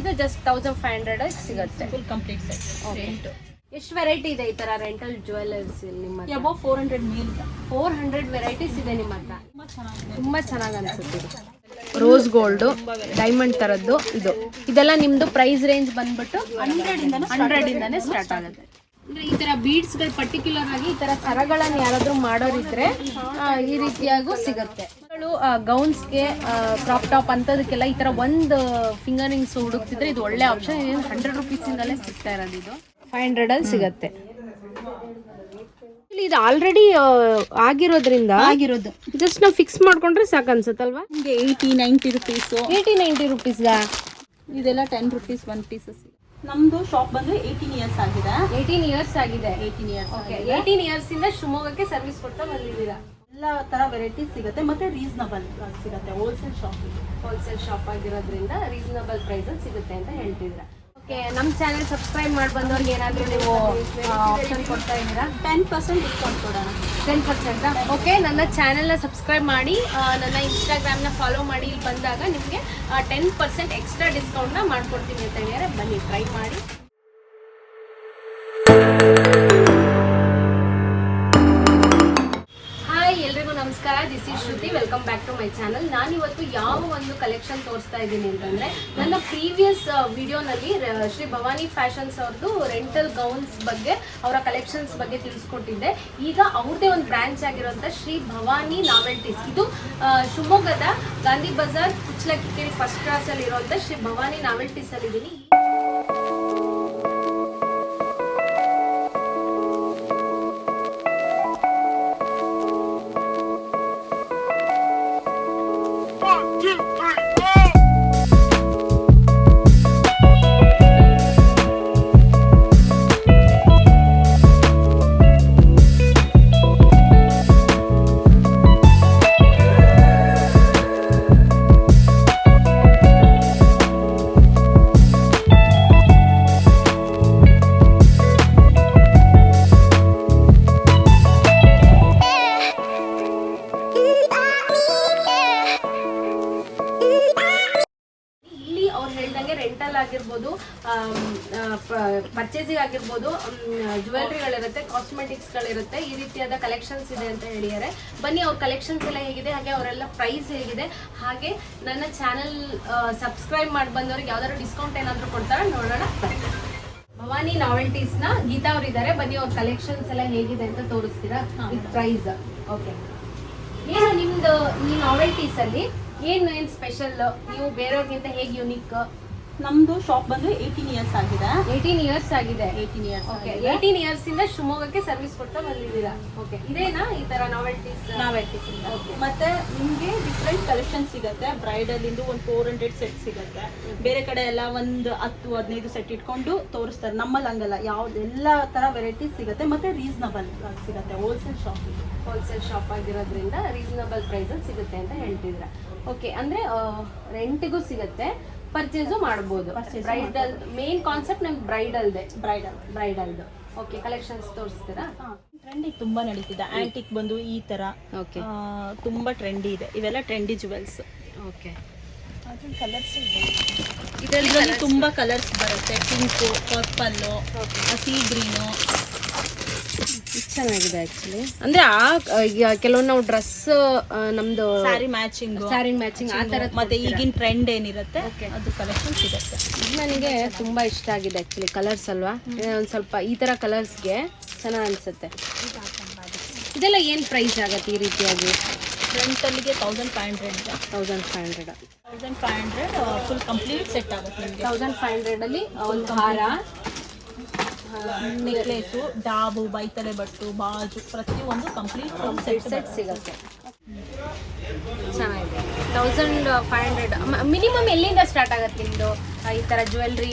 ಇದು just thousand five hundred ಸಿಗುತ್ತೆ. Full complete set. Rent ಎಷ್ಟು ವೆರೈಟಿ ಇದೆ ಈ ತರ ರೆಂಟಲ್ ಜುವೆಲ್ಲರ್ಸ್ ನಿಮ್ಮ ಅಬೌ ಫೋರ್ ಹಂಡ್ರೆಡ್ ಮೀಲ್ ಫೋರ್ ಹಂಡ್ರೆಡ್ ವೆರೈಟೀಸ್ ಇದೆ ನಿಮ್ಮ ಹತ್ರ. ತುಂಬ ಚೆನ್ನಾಗಿ ಅನ್ಸುತ್ತೆ ಇದು. ರೋಸ್ ಗೋಲ್ಡ್ ಡೈಮಂಡ್ ತರದ್ದು ಇದು. ಇದೆಲ್ಲ ನಿಮ್ದು ಪ್ರೈಸ್ ರೇಂಜ್ ಬಂದ್ಬಿಟ್ಟು ಹಂಡ್ರೆಡ್ ಇಂದ ಹಂಡ್ರೆಡ್ ಇಂದಾನೆ ಸ್ಟಾರ್ಟ್ ಆಗುತ್ತೆ. ಅಂದ್ರೆ ಈ ತರ ಬೀಡ್ಸ್ಗಳು ಪರ್ಟಿಕ್ಯುಲರ್ ಆಗಿ ಈ ತರ ಸರಗಳನ್ನ ಯಾರಾದ್ರೂ ಮಾಡೋರಿದ್ರೆ ಈ ರೀತಿಯಾಗೂ ಸಿಗುತ್ತೆ. ಗೌನ್ಸ್ಗೆ ಕ್ರಾಪ್ ಟಾಪ್ ಅಂತದಕ್ಕೆಲ್ಲ ಈ ತರ ಒಂದು ಫಿಂಗರಿಂಗ್ಸ್ ಹುಡುಕ್ತಿದ್ರೆ ಇದು ಒಳ್ಳೆ ಆಪ್ಷನ್ ಹಂಡ್ರೆಡ್ ರುಪೀಸ್ ಇಂದಲೇ ಸಿಗ್ತಾ ಇರೋದು ಇದು. ಫೈವ್ ಹಂಡ್ರೆಡ್ ಅಲ್ಲಿ ಸಿಗತ್ತೆ. ಇಲ್ಲಿ ಇದು ಆಲ್ರೆಡಿ ಆಗಿರೋದ್ರಿಂದ ಆಗಿರೋದು. ಜಸ್ಟ್ ನಾವು ಫಿಕ್ಸ್ ಮಾಡ್ಕೊಂಡ್ರೆ ಸಾಕು ಅನ್ಸುತ್ತಲ್ವಾ ನಿಮಗೆ eighty ninety rupees eighty ninety ರುಪೀಸ್ಗಾ ಇದೆಲ್ಲ ಟೆನ್ ರುಪೀಸ್ ಒನ್ ಪೀಸಸ್ ನಮ್ದು ಶಾಪ್ ಬಂದ್ರೆ ಏಯ್ಟೀನ್ ಇಯರ್ಸ್ ಆಗಿದೆ. ಏಯ್ಟೀನ್ ಇಯರ್ಸ್ ಆಗಿದೆ. Eighteen years okay eighteen years ಇಂದ ಶಿವಮೊಗ್ಗಕ್ಕೆ ಸರ್ವಿಸ್ ಕೊಡ್ತಾ ಬಂದಿದ್ದೀರಾ? ಎಲ್ಲ ತರ ವೆರೈಟೀಸ್ ಸಿಗುತ್ತೆ. ಮತ್ತೆ ರೀಸನಬಲ್ ಸಿಗುತ್ತೆ. ಹೋಲ್ಸೇಲ್ ಶಾಪ್ ಹೋಲ್ಸೇಲ್ ಶಾಪ್ ಆಗಿರೋದ್ರಿಂದ ರೀಸನಬಲ್ ಪ್ರೈಸ್ ಅಲ್ಲಿ ಸಿಗುತ್ತೆ ಅಂತ ಹೇಳ್ತಿದ್ರೆ ಓಕೆ ನಮ್ಮ ಚಾನೆಲ್ ಸಬ್ಸ್ಕ್ರೈಬ್ ಮಾಡಿ ಬಂದವ್ರಿಗೆ ಏನಾದರೂ ನೀವು ಆಪ್ಷನ್ ಕೊಡ್ತಾ ಇದ್ದೀರಾ? ಟೆನ್ ಪರ್ಸೆಂಟ್ ಡಿಸ್ಕೌಂಟ್ ಕೊಡೋಣ. ಟೆನ್ ಪರ್ಸೆಂಟ್ ಓಕೆ ನನ್ನ ಚಾನೆಲ್ನ ಸಬ್ಸ್ಕ್ರೈಬ್ ಮಾಡಿ ನನ್ನ ಇನ್ಸ್ಟಾಗ್ರಾಮ್ನ ಫಾಲೋ ಮಾಡಿ. ಇಲ್ಲಿ ಬಂದಾಗ ನಿಮಗೆ ಟೆನ್ ಪರ್ಸೆಂಟ್ ಎಕ್ಸ್ಟ್ರಾ ಡಿಸ್ಕೌಂಟ್ನ ಮಾಡ್ಕೊಡ್ತೀನಿ ಅಂತ ಹೇಳಿದರೆ ಬನ್ನಿ ಟ್ರೈ ಮಾಡಿ. ನಮಸ್ಕಾರ this is Shruti welcome back to my channel ನಾನಿವತ್ತು ಯಾವ ಒಂದು ಕಲೆಕ್ಷನ್ ತೋರಿಸ್ತಾ ಇದ್ದೀನಿ ಅಂತಂದ್ರೆ, ನನ್ನ ಪ್ರೀವಿಯಸ್ ವಿಡಿಯೋನಲ್ಲಿ ಶ್ರೀ ಭವಾನಿ ಫ್ಯಾಷನ್ಸ್ ಅವ್ರದ್ದು ರೆಂಟಲ್ ಗೌನ್ಸ್ ಬಗ್ಗೆ, ಅವರ ಕಲೆಕ್ಷನ್ಸ್ ಬಗ್ಗೆ ತಿಳಿಸ್ಕೊಟ್ಟಿದ್ದೆ. ಈಗ ಅವ್ರದೇ ಒಂದು ಬ್ರಾಂಚ್ ಆಗಿರುವಂಥ ಶ್ರೀ ಭವಾನಿ ನಾವೆಲ್ಟೀಸ್ ಇದು ಶಿವಮೊಗ್ಗದ ಗಾಂಧಿ ಬಜಾರ್ ಕುಚ್ಲಕ್ಕಿರಿ ಫಸ್ಟ್ ಕ್ಲಾಸ್ ಅಲ್ಲಿ ಇರುವಂಥ ಶ್ರೀ ಭವಾನಿ ನಾವೆಲ್ಟೀಸ್ ಪರ್ಚೇಸಿಂಗ್ ಆಗಿರ್ಬೋದು ಜ್ಯುವೆಲ್ರಿಗಳಿರುತ್ತೆ ಕಾಸ್ಮೆಟಿಕ್ಸ್ಗಳಿರುತ್ತೆ ಈ ರೀತಿಯಾದ ಕಲೆಕ್ಷನ್ಸ್ ಇದೆ ಅಂತ ಹೇಳಿದ್ದಾರೆ. ಬನ್ನಿ ಅವ್ರ ಕಲೆಕ್ಷನ್ಸ್ ಎಲ್ಲ ಹೇಗಿದೆ ಹಾಗೆ ಅವರೆಲ್ಲ ಪ್ರೈಸ್ ಹೇಗಿದೆ. ಹಾಗೆ ನನ್ನ ಚಾನಲ್ ಸಬ್ಸ್ಕ್ರೈಬ್ ಮಾಡಿ ಬಂದವ್ರಿಗೆ ಯಾವ್ದಾದ್ರು ಡಿಸ್ಕೌಂಟ್ ಏನಾದರೂ ಕೊಡ್ತಾರ ನೋಡೋಣ. ಭವಾನಿ ನಾವೆಲ್ಟೀಸ್ನ ಗೀತಾ ಅವ್ರು ಇದ್ದಾರೆ ಬನ್ನಿ ಅವ್ರ ಕಲೆಕ್ಷನ್ಸ್ ಎಲ್ಲ ಹೇಗಿದೆ ಅಂತ ತೋರಿಸ್ತೀರಾ? ವಿತ್ ಪ್ರೈಸ್ ಓಕೆ ಏನು ನಿಮ್ದು ಈ ನಾವೆಲ್ಟೀಸ್ ಅಲ್ಲಿ? ಏನು ಏನು ಸ್ಪೆಷಲ್ ನೀವು ಬೇರೆಯವ್ರಿಗಿಂತ ಹೇಗೆ ಯುನಿಕ್ ನಮ್ದು ಶಾಪ್ ಬಂದು ಏಯ್ಟೀನ್ ಇಯರ್ಸ್ ಆಗಿದೆ. ಏಯ್ಟೀನ್ ಇಯರ್ಸ್ ಆಗಿದೆ. Eighteen years okay eighteen years ಇಂದ ಶಿವಮೊಗ್ಗಕ್ಕೆ ಸರ್ವಿಸ್ ಕೊಡ್ತಾ ಬಂದಿದ್ದೀರಾ? ಓಕೆ ಇದೇನಾ ಈ ತರ ನಾವೆಲ್ಟೀಸ್ ನಾವೆಲ್ಟೀಸ್ ಮತ್ತೆ ನಿಮ್ಗೆ ಡಿಫ್ರೆಂಟ್ ಕಲೆಕ್ಷನ್ ಸಿಗುತ್ತೆ. ಬ್ರೈಡಲ್ ಇಂದು ಒಂದು ಫೋರ್ ಹಂಡ್ರೆಡ್ ಸೆಟ್ ಸಿಗುತ್ತೆ. ಬೇರೆ ಕಡೆ ಎಲ್ಲ ಒಂದು ಹತ್ತು ಹದಿನೈದು ಸೆಟ್ ಇಟ್ಕೊಂಡು ತೋರಿಸ್ತಾರೆ. ನಮ್ಮಲ್ಲಿ ಹಂಗಲ್ಲ. ಯಾವ್ದು ಎಲ್ಲ ತರ ವೆರೈಟೀಸ್ ಸಿಗುತ್ತೆ. ಮತ್ತೆ ರೀಸನಬಲ್ ಸಿಗುತ್ತೆ. ಹೋಲ್ಸೇಲ್ ಶಾಪ್ ಹೋಲ್ಸೇಲ್ ಶಾಪ್ ಆಗಿರೋದ್ರಿಂದ ರೀಸನಬಲ್ ಪ್ರೈಸಲ್ಲಿ ಸಿಗುತ್ತೆ ಅಂತ ಹೇಳ್ತಿದ್ರ ಓಕೆ ಅಂದ್ರೆ ರೆಂಟಿಗೂ ಸಿಗುತ್ತೆ. ಪರ್ಚೇಸು ಮಾಡ್ಬೋದು. ಬ್ರೈಡಲ್ ಮೇನ್ ಕಾನ್ಸೆಪ್ಟ್ ನಮ್ಗೆ ಬ್ರೈಡಲ್ದೆ ಬ್ರೈಡಲ್ ಬ್ರೈಡಲ್ದು ಓಕೆ ಕಲೆಕ್ಷನ್ಸ್ ತೋರಿಸ್ತೀರಾ? ಟ್ರೆಂಡಿ ತುಂಬಾ ನಡೀತಿದೆ. ಆಂಟಿಕ್ ಬಂದು ಈ ತರ ಓಕೆ ತುಂಬಾ ಟ್ರೆಂಡಿ ಇದೆ. ಇವೆಲ್ಲ ಟ್ರೆಂಡಿ ಜುವೆಲ್ಸ್ ಓಕೆ ಕಲರ್ಸ್ ಇದೆ ಇದರಲ್ಲಿ ತುಂಬಾ ಕಲರ್ಸ್ ಬರುತ್ತೆ. ಪಿಂಕು ಪರ್ಪಲ್ಲು ಹಸಿ ಗ್ರೀನು ಚೆನ್ನಾಗಿದೆ ಆಕ್ಚುಲಿ ಅಂದ್ರೆ ಆ ಈಗ ಕೆಲವೊಂದು ನಾವು ಡ್ರೆಸ್ ನಮ್ದು ಸ್ಯಾರಿ ಮ್ಯಾಚಿಂಗ್ ಸ್ಯಾರಿ ಮ್ಯಾಚಿಂಗ್ ಆ ತರ ಮತ್ತೆ ಈಗಿನ ಟ್ರೆಂಡ್ ಏನಿರುತ್ತೆ ಅದು ಕಲೆಕ್ಷನ್ ಸಿಗುತ್ತೆ. ಇದು ನನಗೆ ತುಂಬಾ ಇಷ್ಟ ಆಗಿದೆ ಆಕ್ಚುಲಿ ಕಲರ್ಸ್ ಅಲ್ವಾ? ಒಂದು ಸ್ವಲ್ಪ ಈ ತರ ಕಲರ್ಸ್ಗೆ ಚೆನ್ನಾಗಿ ಅನ್ಸುತ್ತೆ. ಇದೆಲ್ಲ ಏನ್ ಪ್ರೈಸ್ ಆಗತ್ತೆ ಈ ರೀತಿಯಾಗಿ? ಫ್ರಂಟ್ ಅಲ್ಲಿಗೆ thousand five hundred thousand five hundred thousand five hundred full complete set ಆಗುತ್ತೆ ನಿಮಗೆ. ತೌಸಂಡ್ ಫೈವ್ ಹಂಡ್ರೆಡಲ್ಲಿ ಒಂದು ಹಾರ. ನೆಕ್ಲೇಸು ಡಾಬು ಬೈತಲೆ ಬಟ್ಟು ಬಾಜು ಪ್ರತಿಯೊಂದು ಕಂಪ್ಲೀಟ್ ಸೆಟ್ ಸೆಟ್ ಸಿಗುತ್ತೆ. ಚೆನ್ನಾಗಿದೆ. ತೌಸಂಡ್ ಫೈವ್ ಹಂಡ್ರೆಡ್ ಮಿನಿಮಮ್ ಎಲ್ಲಿಂದ ಸ್ಟಾರ್ಟ್ ಆಗುತ್ತೆ ನಿಮ್ದು? ಈ ತರ ಜ್ಯುವೆಲ್ರಿ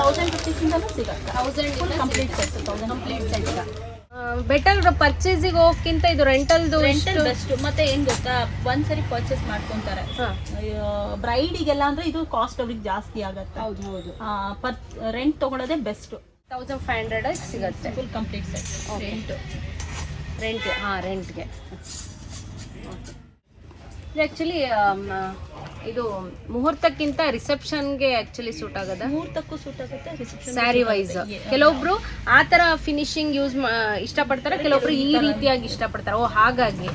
ತೌಸಂಡ್ ಇಂದ ಸಿಗುತ್ತೆ. Thousand complete set thousand complete set better ಪರ್ಚೇಸಿಗೆ ಹೋಗೋಕ್ಕಿಂತ ಇದು ರೆಂಟಲ್ದು ರೆಂಟಲ್ ಬೆಸ್ಟ್ ಮತ್ತೆ ಏನ್ ಗೊತ್ತಾ? ಒಂದ್ಸರಿ ಪರ್ಚೇಸ್ ಮಾಡ್ಕೊಂತಾರೆ. ಬ್ರೈಡಿಗೆಲ್ಲ ಅಂದ್ರೆ ಇದು ಕಾಸ್ಟ್ ಅವ್ರಿಗೆ ಜಾಸ್ತಿ ಆಗತ್ತೆ. ಹೌದು ಹೌದು. ಪರ್ ರೆಂಟ್ ತಗೊಳ್ಳೋದೇ ಬೆಸ್ಟ್ ತೌಸಂಡ್ ಫೈವ್ ಹಂಡ್ರೆಡ್ ಸಿಗುತ್ತೆ. Full complete set. Rent rent ಹಾಂ ರೆಂಟ್ಗೆ ಇದು ಆ್ಯಕ್ಚುಲಿ ಇದು ಮುಹೂರ್ತಕ್ಕಿಂತ ರಿಸೆಪ್ಷನ್ಗೆ ಆಕ್ಚುಲಿ ಸೂಟ್ ಆಗದ? ಮುಹೂರ್ತಕ್ಕೂ ಸೂಟ್ ಆಗುತ್ತೆ ರಿಸೆಪ್ಷನ್ ಸ್ಯಾರಿ ವೈಸ್ ಕೆಲವೊಬ್ರು ಆ ತರ ಫಿನಿಶಿಂಗ್ ಯೂಸ್ ಇಷ್ಟಪಡ್ತಾರೆ ಕೆಲವೊಬ್ರು ಈ ರೀತಿಯಾಗಿ ಇಷ್ಟಪಡ್ತಾರೆ. ಓ ಹಾಗಾಗಿ.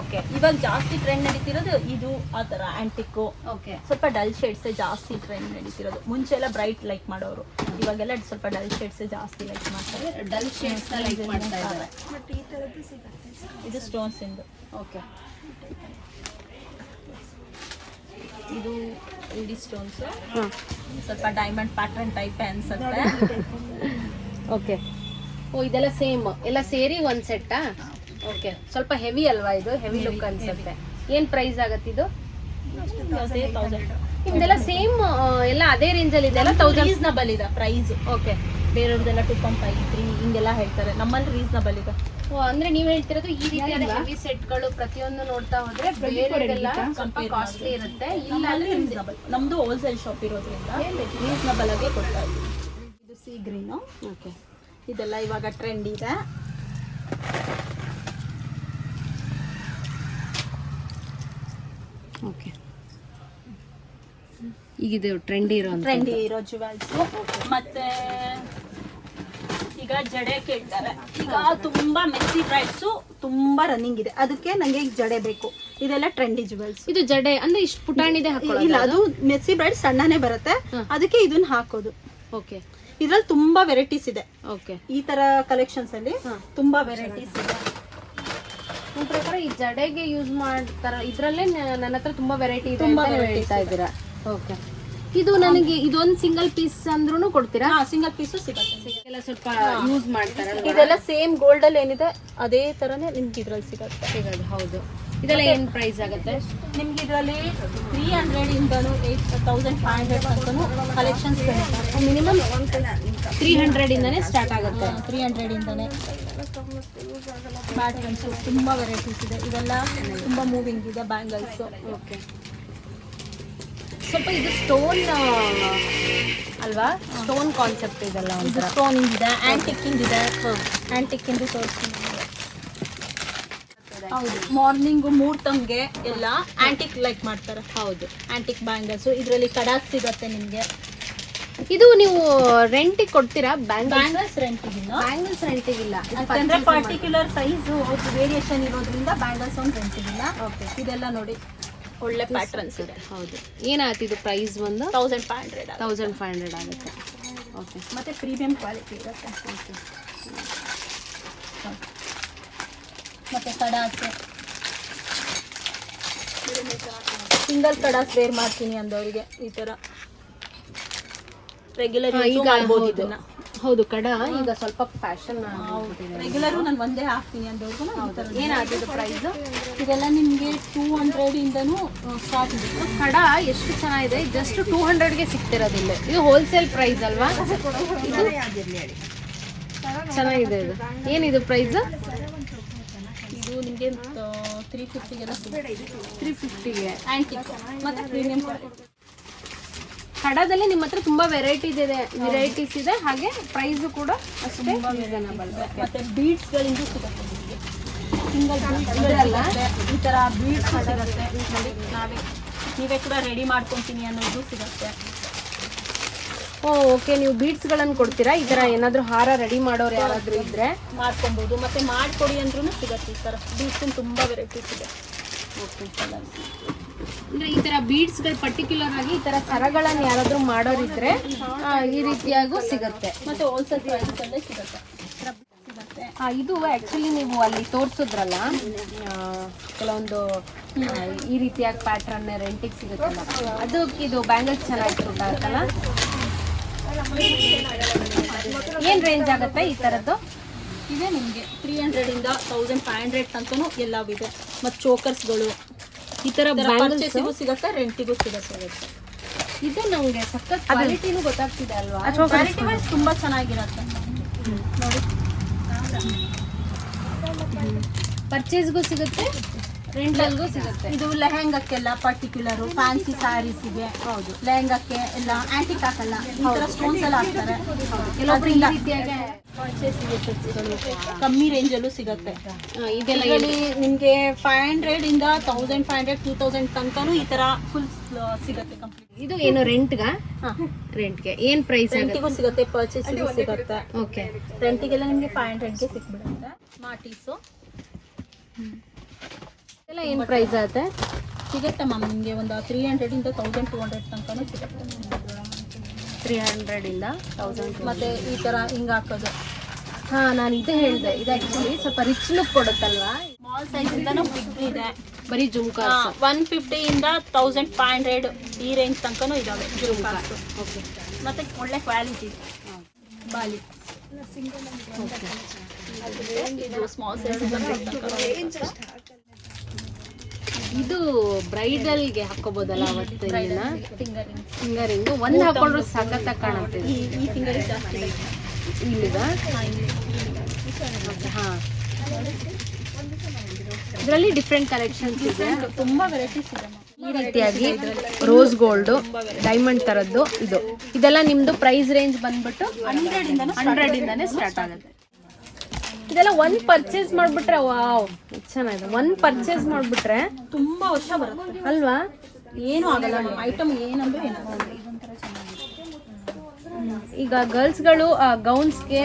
ಓಕೆ ಇವಾಗ ಜಾಸ್ತಿ ಟ್ರೆಂಡ್ ನಡೀತಿರೋದು ಇದು ಆ ತರ ಆಂಟಿಕ್ಕು ಓಕೆ ಸ್ವಲ್ಪ ಡಲ್ ಶೇಡ್ಸ್ ಜಾಸ್ತಿ ಟ್ರೆಂಡ್ ನಡೀತಿರೋದು. ಮುಂಚೆ ಎಲ್ಲ ಬ್ರೈಟ್ ಲೈಕ್ ಮಾಡೋರು. ಇವಾಗೆಲ್ಲ ಸ್ವಲ್ಪ ಡಲ್ ಶೇಡ್ಸ್ ಜಾಸ್ತಿ ಲೈಕ್ ಮಾಡ್ತಾರೆ. ಡಲ್ ಶೇಡ್ಸ್ ಲೈಕ್ ಮಾಡ್ತಾ ಇದ್ದಾರೆ. ಇದು ಸ್ಟೋನ್ಸ್ ಇಂದು. ಓಕೆ ಇದು ಇಡಿ ಸ್ಟೋನ್ಸ್ ಸ್ವಲ್ಪ ಡೈಮಂಡ್ ಪ್ಯಾಟರ್ನ್ ಟೈಪ್ ಅನ್ಸುತ್ತೆ ಓಕೆ ಓ ಇದೆಲ್ಲ ಸೇಮ್ ಎಲ್ಲ ಸೇರಿ ಒಂದು ಸೆಟ್ಟಾ ಓಕೆ ಸ್ವಲ್ಪ ಹೆವಿ ಅಲ್ವಾ ಇದು? ಹೆವಿ ಲುಕ್ ಅನ್ಸುತ್ತೆ. ಏನ್ ಪ್ರೈಸ್ ಆಗತ್ತೆ ಇದು? ಇದೆಲ್ಲ ಸೇಮ್ ಎಲ್ಲ ಅದೇ ರೇಂಜ್ ಅಲ್ಲಿ ಇದೆ ಅಲ್ಲ ತೌಸಂಡ್ ರೀಸನಬಲ್ ಇದೆ ಪ್ರೈಸ್ ಓಕೆ ಬೇರೆಯವ್ರದ್ದೆಲ್ಲ ಟೂ ಪಾಯಿಂಟ್ ಫೈವ್ ತ್ರೀ ಹಿಂಗೆಲ್ಲ ಹೇಳ್ತಾರೆ. ನಮ್ಮಲ್ಲಿ ರೀಸನಬಲ್ ಇದೆ. ಅಂದ್ರೆ ನೀವ್ ಹೇಳ್ತಿರೋದು ಈ ರೀತಿಯಾದ ಹೆವಿ ಸೆಟ್ಗಳು ಪ್ರತಿಯೊಂದು ನೋಡ್ತಾ ಹೋದ್ರೆ ಬೇರೆಲ್ಲ ಸ್ವಲ್ಪ ಕಾಸ್ಟ್ಲಿ ಇರುತ್ತೆ. ಇಲ್ಲ ನಮ್ದು ಹೋಲ್ಸೇಲ್ ಶಾಪ್ ಇರೋದ್ರಿಂದ ರೀಸನಬಲ್ ಆಗಿ ಕೊಡ್ತಾ ಇದ್ದೀವಿ. ಇದು ಸಿ ಗ್ರೀನು ಓಕೆ ಇದೆಲ್ಲ ಇವಾಗ ಟ್ರೆಂಡ್ ಇದೆ. ಓಕೆ ಈಗ ಇದು ಟ್ರೆಂಡಿ ಇರೋ ಟ್ರೆಂಡಿ ಇರೋ ಜುವೆಲ್ಸ್ ಮತ್ತೆ ಈಗ ಜಡೆ ಕೇಳ್ತಾರೆ ಈಗ ತುಂಬಾ ಮೆಸ್ಸಿ ಬ್ರೈಡ್ಸ್ ತುಂಬಾ ರನ್ನಿಂಗ್ ಇದೆ. ಅದಕ್ಕೆ ನಂಗೆ ಈಗ ಜಡೆ ಬೇಕು. ಇದೆಲ್ಲ ಟ್ರೆಂಡಿ ಜುವೆಲ್ಸ್ ಇದು ಜಡೆ ಅಂದ್ರೆ ಇಷ್ಟು ಪುಟಾಣಿದೆ ಇಲ್ಲ ಅದು ಮೆಸ್ಸಿ ಬ್ರೈಡ್ ಸಣ್ಣನೇ ಬರುತ್ತೆ. ಅದಕ್ಕೆ ಇದನ್ನ ಹಾಕೋದು. ಓಕೆ. ಇದ್ರಲ್ಲಿ ತುಂಬಾ ವೆರೈಟೀಸ್ ಇದೆ. ಓಕೆ. ಈ ತರ ಕಲೆಕ್ಷನ್ಸ್ ಅಲ್ಲಿ ತುಂಬಾ ವೆರೈಟೀಸ್ ಇದೆ. ನಿಮ್ ಪ್ರಕಾರ ಈ ಜಡೆಗೆ ಯೂಸ್ ಮಾಡ್ತಾರ ಇದ್ರಲ್ಲೇ ನನ್ನ ಹತ್ರ ತುಂಬಾ ವೆರೈಟಿ ಇದೆ ತುಂಬಾ ಅಂತ ಹೇಳ್ತಾ ಇದ್ದೀರಾ? ಓಕೆ. ಇದು ನನಗೆ ಇದೊಂದು ಸಿಂಗಲ್ ಪೀಸ್ ಅಂದ್ರೂ ಕೊಡ್ತೀರಾ? ಸಿಂಗಲ್ ಪೀಸ್ ಸಿಗುತ್ತೆ. ಎಲ್ಲ ಸ್ವಲ್ಪ ಯೂಸ್ ಮಾಡ್ತಾರೆ ಇದೆಲ್ಲ ಸೇಮ್ ಗೋಲ್ಡ್ ಅಲ್ಲಿ ಏನಿದೆ ಅದೇ ತರನೇ ನಿಮ್ಗೆ ಇದ್ರಲ್ಲಿ ಸಿಗುತ್ತೆ. ಸಿಗೋದು ಹೌದು. ಇದೆಲ್ಲ ಏನ್ ಪ್ರೈಸ್ ಆಗುತ್ತೆ? ನಿಮ್ಗೆ ಇದರಲ್ಲಿ ತ್ರೀ ಹಂಡ್ರೆಡ್ ಇಂದನು ಏಟ್ ತೌಸಂಡ್ ಫೈವ್ ಹಂಡ್ರೆಡ್ ತನಕನು ಕಲೆಕ್ಷನ್ಸ್ ಮಿನಿಮಮ್ ತ್ರೀ ಹಂಡ್ರೆಡ್ ಇಂದಾನೆ ಸ್ಟಾರ್ಟ್ ಆಗುತ್ತೆ. ತ್ರೀ ಹಂಡ್ರೆಡ್ ಇಂದಾನೇ. ಪ್ಯಾಟರ್ನ್ಸು ತುಂಬ ವೆರೈಟೀಸ್ ಇದೆ. ಇದೆಲ್ಲ ತುಂಬ ಮೂವಿಂಗ್ ಇದೆ ಬ್ಯಾಂಗಲ್ಸು ಓಕೆ ಸ್ವಲ್ಪ ಇದು ಸ್ಟೋನ್ ಅಲ್ವಾ? ಸ್ಟೋನ್ ಕಾನ್ಸೆಪ್ಟ್ ಇದೆಲ್ಲ ಇದು ಸ್ಟೋನಿಂಗ್ ಇದೆ ಆ್ಯಂಟಿಕ್ಕಿಂಗ್ ಇದೆ ಆ್ಯಂಟಿಕ್ಕಿಂದು ತೋರಿಸ್ತೀನಿ ಹೌದು ಮಾರ್ನಿಂಗು ಮೂರ್ತಂಗೆ ಎಲ್ಲ ಆಂಟಿಕ್ ಲೈಕ್ ಮಾಡ್ತಾರೆ. ಹೌದು. ಆಂಟಿಕ್ ಬ್ಯಾಂಗಲ್ಸ್ ಇದರಲ್ಲಿ ಕಡಾಕ್ ಸಿಗುತ್ತೆ ನಿಮಗೆ. ಇದು ನೀವು ರೆಂಟಿಗೆ ಕೊಡ್ತೀರಾ? ಬ್ಯಾಂಗಲ್ ಬ್ಯಾಂಗಲ್ಸ್ ರೆಂಟ್ ಬ್ಯಾಂಗಲ್ಸ್ ರೆಂಟಿಗಿಲ್ಲ ಯಾಕಂದ್ರೆ ಪರ್ಟಿಕ್ಯುಲರ್ ಸೈಜ್ ವೇರಿಯೇಷನ್ ಇರೋದ್ರಿಂದ ಬ್ಯಾಂಗಲ್ಸ್ ಒಂದು ರೆಂಟಿಗಿಲ್ಲ ಓಕೆ ಇದೆಲ್ಲ ನೋಡಿ. ಒಳ್ಳೆ ಪ್ಯಾಟರ್ನ್ಸ್ ಇದೆ ಹೌದು. ಏನಾಯ್ತು ಇದು ಪ್ರೈಸ್ ಬಂದು thousand five hundred thousand five hundred ಆಗುತ್ತೆ. ಓಕೆ ಮತ್ತೆ ಪ್ರೀಮಿಯಂ ಕ್ವಾಲಿಟಿ ಇರುತ್ತೆ. ಮತ್ತೆ ಕಡಾಸೆ. ಸಿಂಗಲ್ ಕಡಾಸ್ ವೇರ್ ಮಾಡ್ತೀನಿ ಅಂದವರಿಗೆ ಈ ತರ. ರೆಗ್ಯುಲರ್ ಈಗ ಮಾಡ್ಬೋದು ಹೌದು. ಇದನ್ನ. ಹೌದು ಕಡ ಈಗ ಸ್ವಲ್ಪ ಫ್ಯಾಷನ್ ರೆಗ್ಯುಲರು ನಾನು ಒಂದೇ ಹಾಕ್ತೀನಿ ಅಂದವ್ರಿಗೂ ಏನಾಗ್ತದೆ ಪ್ರೈಸ್ ಇದೆಲ್ಲ ನಿಮಗೆ ಟೂ ಹಂಡ್ರೆಡ್ ಇಂದನೂ ಸ್ಟಾರ್ಟ್ ಇದೆ. ಕಡ ಎಷ್ಟು ಚೆನ್ನಾಗಿದೆ? ಜಸ್ಟ್ ಟೂ ಹಂಡ್ರೆಡ್ಗೆ ಸಿಗ್ತಿರೋದಿಲ್ಲ ಇದು ಹೋಲ್ಸೇಲ್ ಪ್ರೈಸ್ ಅಲ್ವಾ? ಚೆನ್ನಾಗಿದೆ ಇದು. ಏನಿದು ಪ್ರೈಸ್ ಇದು ನಿಮಗೆ ತ್ರೀ ಫಿಫ್ಟಿಗೆಲ್ಲ ತ್ರೀ ಫಿಫ್ಟಿಗೆ ಆ್ಯಂಟಿಕ್ ಮತ್ತೆ ಪ್ರೀಮಿಯಂ ಕಡದಲ್ಲಿ ನಿಮ್ಮ ಹತ್ರ ತುಂಬಾ ವೆರೈಟಿ ಇದೆ ವೆರೈಟೀಸ್ ಇದೆ ಹಾಗೆ ಪ್ರೈಸ್ ಕೂಡ ಅಷ್ಟೇ ರೀಸನಬಲ್ ಮತ್ತೆ ಬೀಡ್ಸ್ ಗಳಿಂದ ಸಿಗುತ್ತೆ ಈ ತರ ಬೀಡ್ಸ್ ಸಿಗುತ್ತೆ. ನಾವೇ ನೀವೇ ಕೂಡ ರೆಡಿ ಮಾಡ್ಕೊಂತೀನಿ ಅನ್ನೋದು ಸಿಗುತ್ತೆ. ಓಕೆ ನೀವು ಬೀಡ್ಸ್ ಗಳನ್ನ ಕೊಡ್ತೀರಾ? ಈ ತರ ಏನಾದ್ರು ಹಾರ ರೆಡಿ ಮಾಡೋರು ಯಾರಾದ್ರೂ ಇದ್ರೆ? ಮಾಡ್ಕೊಬಹುದು ಮತ್ತೆ ಮಾಡ್ಕೊಡಿ ಅಂದ್ರೂ ಸಿಗುತ್ತೆ ಈ ತರ. ಬೀಡ್ಸ್ ತುಂಬಾ ವೆರೈಟೀಸ್ ಇದೆ. ಅಂದ್ರೆ ಈ ತರ ಬೀಡ್ಸ್ಗಳು ಪರ್ಟಿಕ್ಯುಲರ್ ಆಗಿ ಈ ತರ ಸರಗಳನ್ನ ಯಾರಾದ್ರೂ ಮಾಡೋರಿದ್ರೆ ಈ ರೀತಿಯಾಗೂ ಸಿಗುತ್ತೆ. ಮತ್ತೆ ಹೋಲ್ಸೇಲ್ ಸಿಗುತ್ತೆ. ಇದು ಆಕ್ಚುಲಿ ನೀವು ಅಲ್ಲಿ ತೋರಿಸಿದ್ರಲ್ಲ ಕೆಲವೊಂದು ಈ ರೀತಿಯಾಗಿ ಪ್ಯಾಟ್ರನ್ ರೆಂಟಿಗೆ ಸಿಗುತ್ತಲ್ಲ. ಅದು ಇದು ಬ್ಯಾಂಗಲ್ಸ್ ಚೆನ್ನಾಗಿತ್ತು ಏನು ಏನ್ ರೇಂಜ್ ಆಗುತ್ತೆ ಈ ತರದ್ದು? ಇದೆ ನಿಮಗೆ. ತ್ರೀ ಹಂಡ್ರೆಡಿಂದ ತೌಸಂಡ್ ಫೈವ್ ಹಂಡ್ರೆಡ್ ತನಕನೂ ಎಲ್ಲವಿದೆ ಮತ್ತು ಚೋಕರ್ಸ್ಗಳು ಈ ತರ ಪರ್ಚೇಸಿಗೂ ಸಿಗುತ್ತೆ ರೆಂಟಿಗೂ ಸಿಗುತ್ತೆ? ಇದು ನಮಗೆ ಸಖತ್ ಕ್ವಾಲಿಟಿನೂ ಗೊತ್ತಾಗ್ತಿದೆ ಅಲ್ವಾ? ಕ್ವಾಲಿಟಿ ವೈಸ್ ತುಂಬಾ ಚೆನ್ನಾಗಿರುತ್ತೆ. ನೋಡಿ. ಪರ್ಚೇಸ್ಗೂ ಸಿಗುತ್ತೆ. ರೆಂಟಲ್ಗೂ ಸಿಗುತ್ತೆ. ಇದು ಲೆಹಂಗಕ್ಕೆಲ್ಲ ಪರ್ಟಿಕ್ಯುಲರ್ ಫ್ಯಾನ್ಸಿ ಸ್ಯಾರೀಸ್ಗೆ ಹೌದು. ಲೆಹೆಂಗಕ್ಕೆ ಎಲ್ಲ ಆಂಟಿಕ್ ಹಾಕಲ್ಲ ಈ ಸ್ಟೋನ್ಸ್ ಎಲ್ಲ ಹಾಕ್ತಾರೆ. ಕೆಲವೊಬ್ರು ಕಮ್ಮಿ ರೇಂಜ್ ಅಲ್ಲೂ ಸಿಗುತ್ತೆ. ಇದೆಲ್ಲ ಇದರಲ್ಲಿ ನಿಮ್ಗೆ ಫೈವ್ ಹಂಡ್ರೆಡ್ ಇಂದ thousand five hundred two thousand ತನಕನು ಈ ತರ ಫುಲ್ ಸಿಗುತ್ತೆ ಕಂಪ್ಲೀಟ್ ಇದು ಏನು ರೆಂಟ್ಗ ರೆಂಟ್ಗೆ ಏನ್ ಪ್ರೈಸ್ ರೆಂಟಿಗೂ ಸಿಗುತ್ತೆ ಪರ್ಚೇಸಿಗೂ ಸಿಗುತ್ತೆ. ಓಕೆ ರೆಂಟಿಗೆಲ್ಲ ನಿಮಗೆ ಫೈವ್ ಹಂಡ್ರೆಡ್ಗೆ ಸಿಕ್ಬಿಡುತ್ತೆ. ಮಾಟೀಸು ಇದೆಲ್ಲ ಏನು ಪ್ರೈಸ್ ಆಗುತ್ತೆ? ಸಿಗುತ್ತೆ ಮ್ಯಾಮ್ ನಿಮಗೆ ಒಂದು ತ್ರೀ ಹಂಡ್ರೆಡ್ ಇಂದ ತೌಸಂಡ್ ಟೂ ಹಂಡ್ರೆಡ್ ತನಕ ಸಿಗುತ್ತೆ. ತ್ರೀ ಹಂಡ್ರೆಡ್ ಇಂದ ತೌಸಂಡ್ ಮತ್ತೆ ಈ ತರ ಹಿಂಗೆ ಹಾಕೋದು. ಹಾ ನಾನು ಇದೇ ಹೇಳಿದೆ. ಇದು ಆಕ್ಚುಲಿ ಸ್ವಲ್ಪ ರಿಚ್ ಲುಕ್ ಕೊಡುತ್ತಲ್ವಾ? ಸ್ಮಾಲ್ ಸೈಜ್ ಇಂದನೂ ಬಿಗ್ ಇದೆ. ಬರೀ ಜುಮ್ಕಾ ಒನ್ ಫಿಫ್ಟಿ ಇಂದ ತೌಸಂಡ್ ಫೈವ್ ಹಂಡ್ರೆಡ್ ಈ ರೇಂಜ್ ತನಕನೂ ಇದಾವೆ ಜುಮ್ಕಾಸ್ ಓಕೆ ಮತ್ತೆ ಒಳ್ಳೆ ಕ್ವಾಲಿಟಿ ಬಾಲಿ. ಇದು ಸ್ಮಾಲ್ ಸೈಜ್ ಇದು ಬ್ರೈಡಲ್ಗೆ ಹಾಕೋಬೋದಲ್ಲ ಅವತ್ತು ಇದನ್ನ ಫಿಂಗರ್ ಫಿಂಗರಿಂಗ್. ಒಂದ್ ಹಾಕೊಂಡ್ರು ಸಖತ್ತಾಗಿ ಕಾಣುತ್ತೆ. ಇಲ್ಲಿಗ ಹಾ, ಇದರಲ್ಲಿ ಡಿಫ್ರೆಂಟ್ ಕಲೆಕ್ಷನ್ಸ್ ಇದೆ. ತುಂಬಾ ವೆರೈಟೀಸ್ ಇದೆ. ಈ ರೀತಿಯಾಗಿ ರೋಸ್ ಗೋಲ್ಡ್ ಡೈಮಂಡ್ ತರದ್ದು ಇದು. ಇದೆಲ್ಲ ನಿಮ್ದು ಪ್ರೈಸ್ ರೇಂಜ್ ಬಂದ್ಬಿಟ್ಟು ಹಂಡ್ರೆಡ್ ಇಂದ ಹಂಡ್ರೆಡ್ ಇಂದಾನೆ ಸ್ಟಾರ್ಟ್ ಆಗುತ್ತೆ. ಇದೆಲ್ಲ ಒಂದ್ ಪರ್ಚೇಸ್ ಮಾಡ್ಬಿಟ್ರೆ ವಾವ್ ಚೆನ್ನಾಗಿದೆ. ಒಂದ್ ಪರ್ಚೇಸ್ ಮಾಡ್ಬಿಟ್ರೆ ತುಂಬಾ ವರ್ಷ ಬರುತ್ತೆ. ಅಲ್ವಾ? ಏನು ಆಗಲ್ಲ ಐಟಮ್ ಏನಂದ್ರೆ ಏನು ಈಗ ಗರ್ಲ್ಸ್ಗಳು ಗೌನ್ಸ್ಗೆ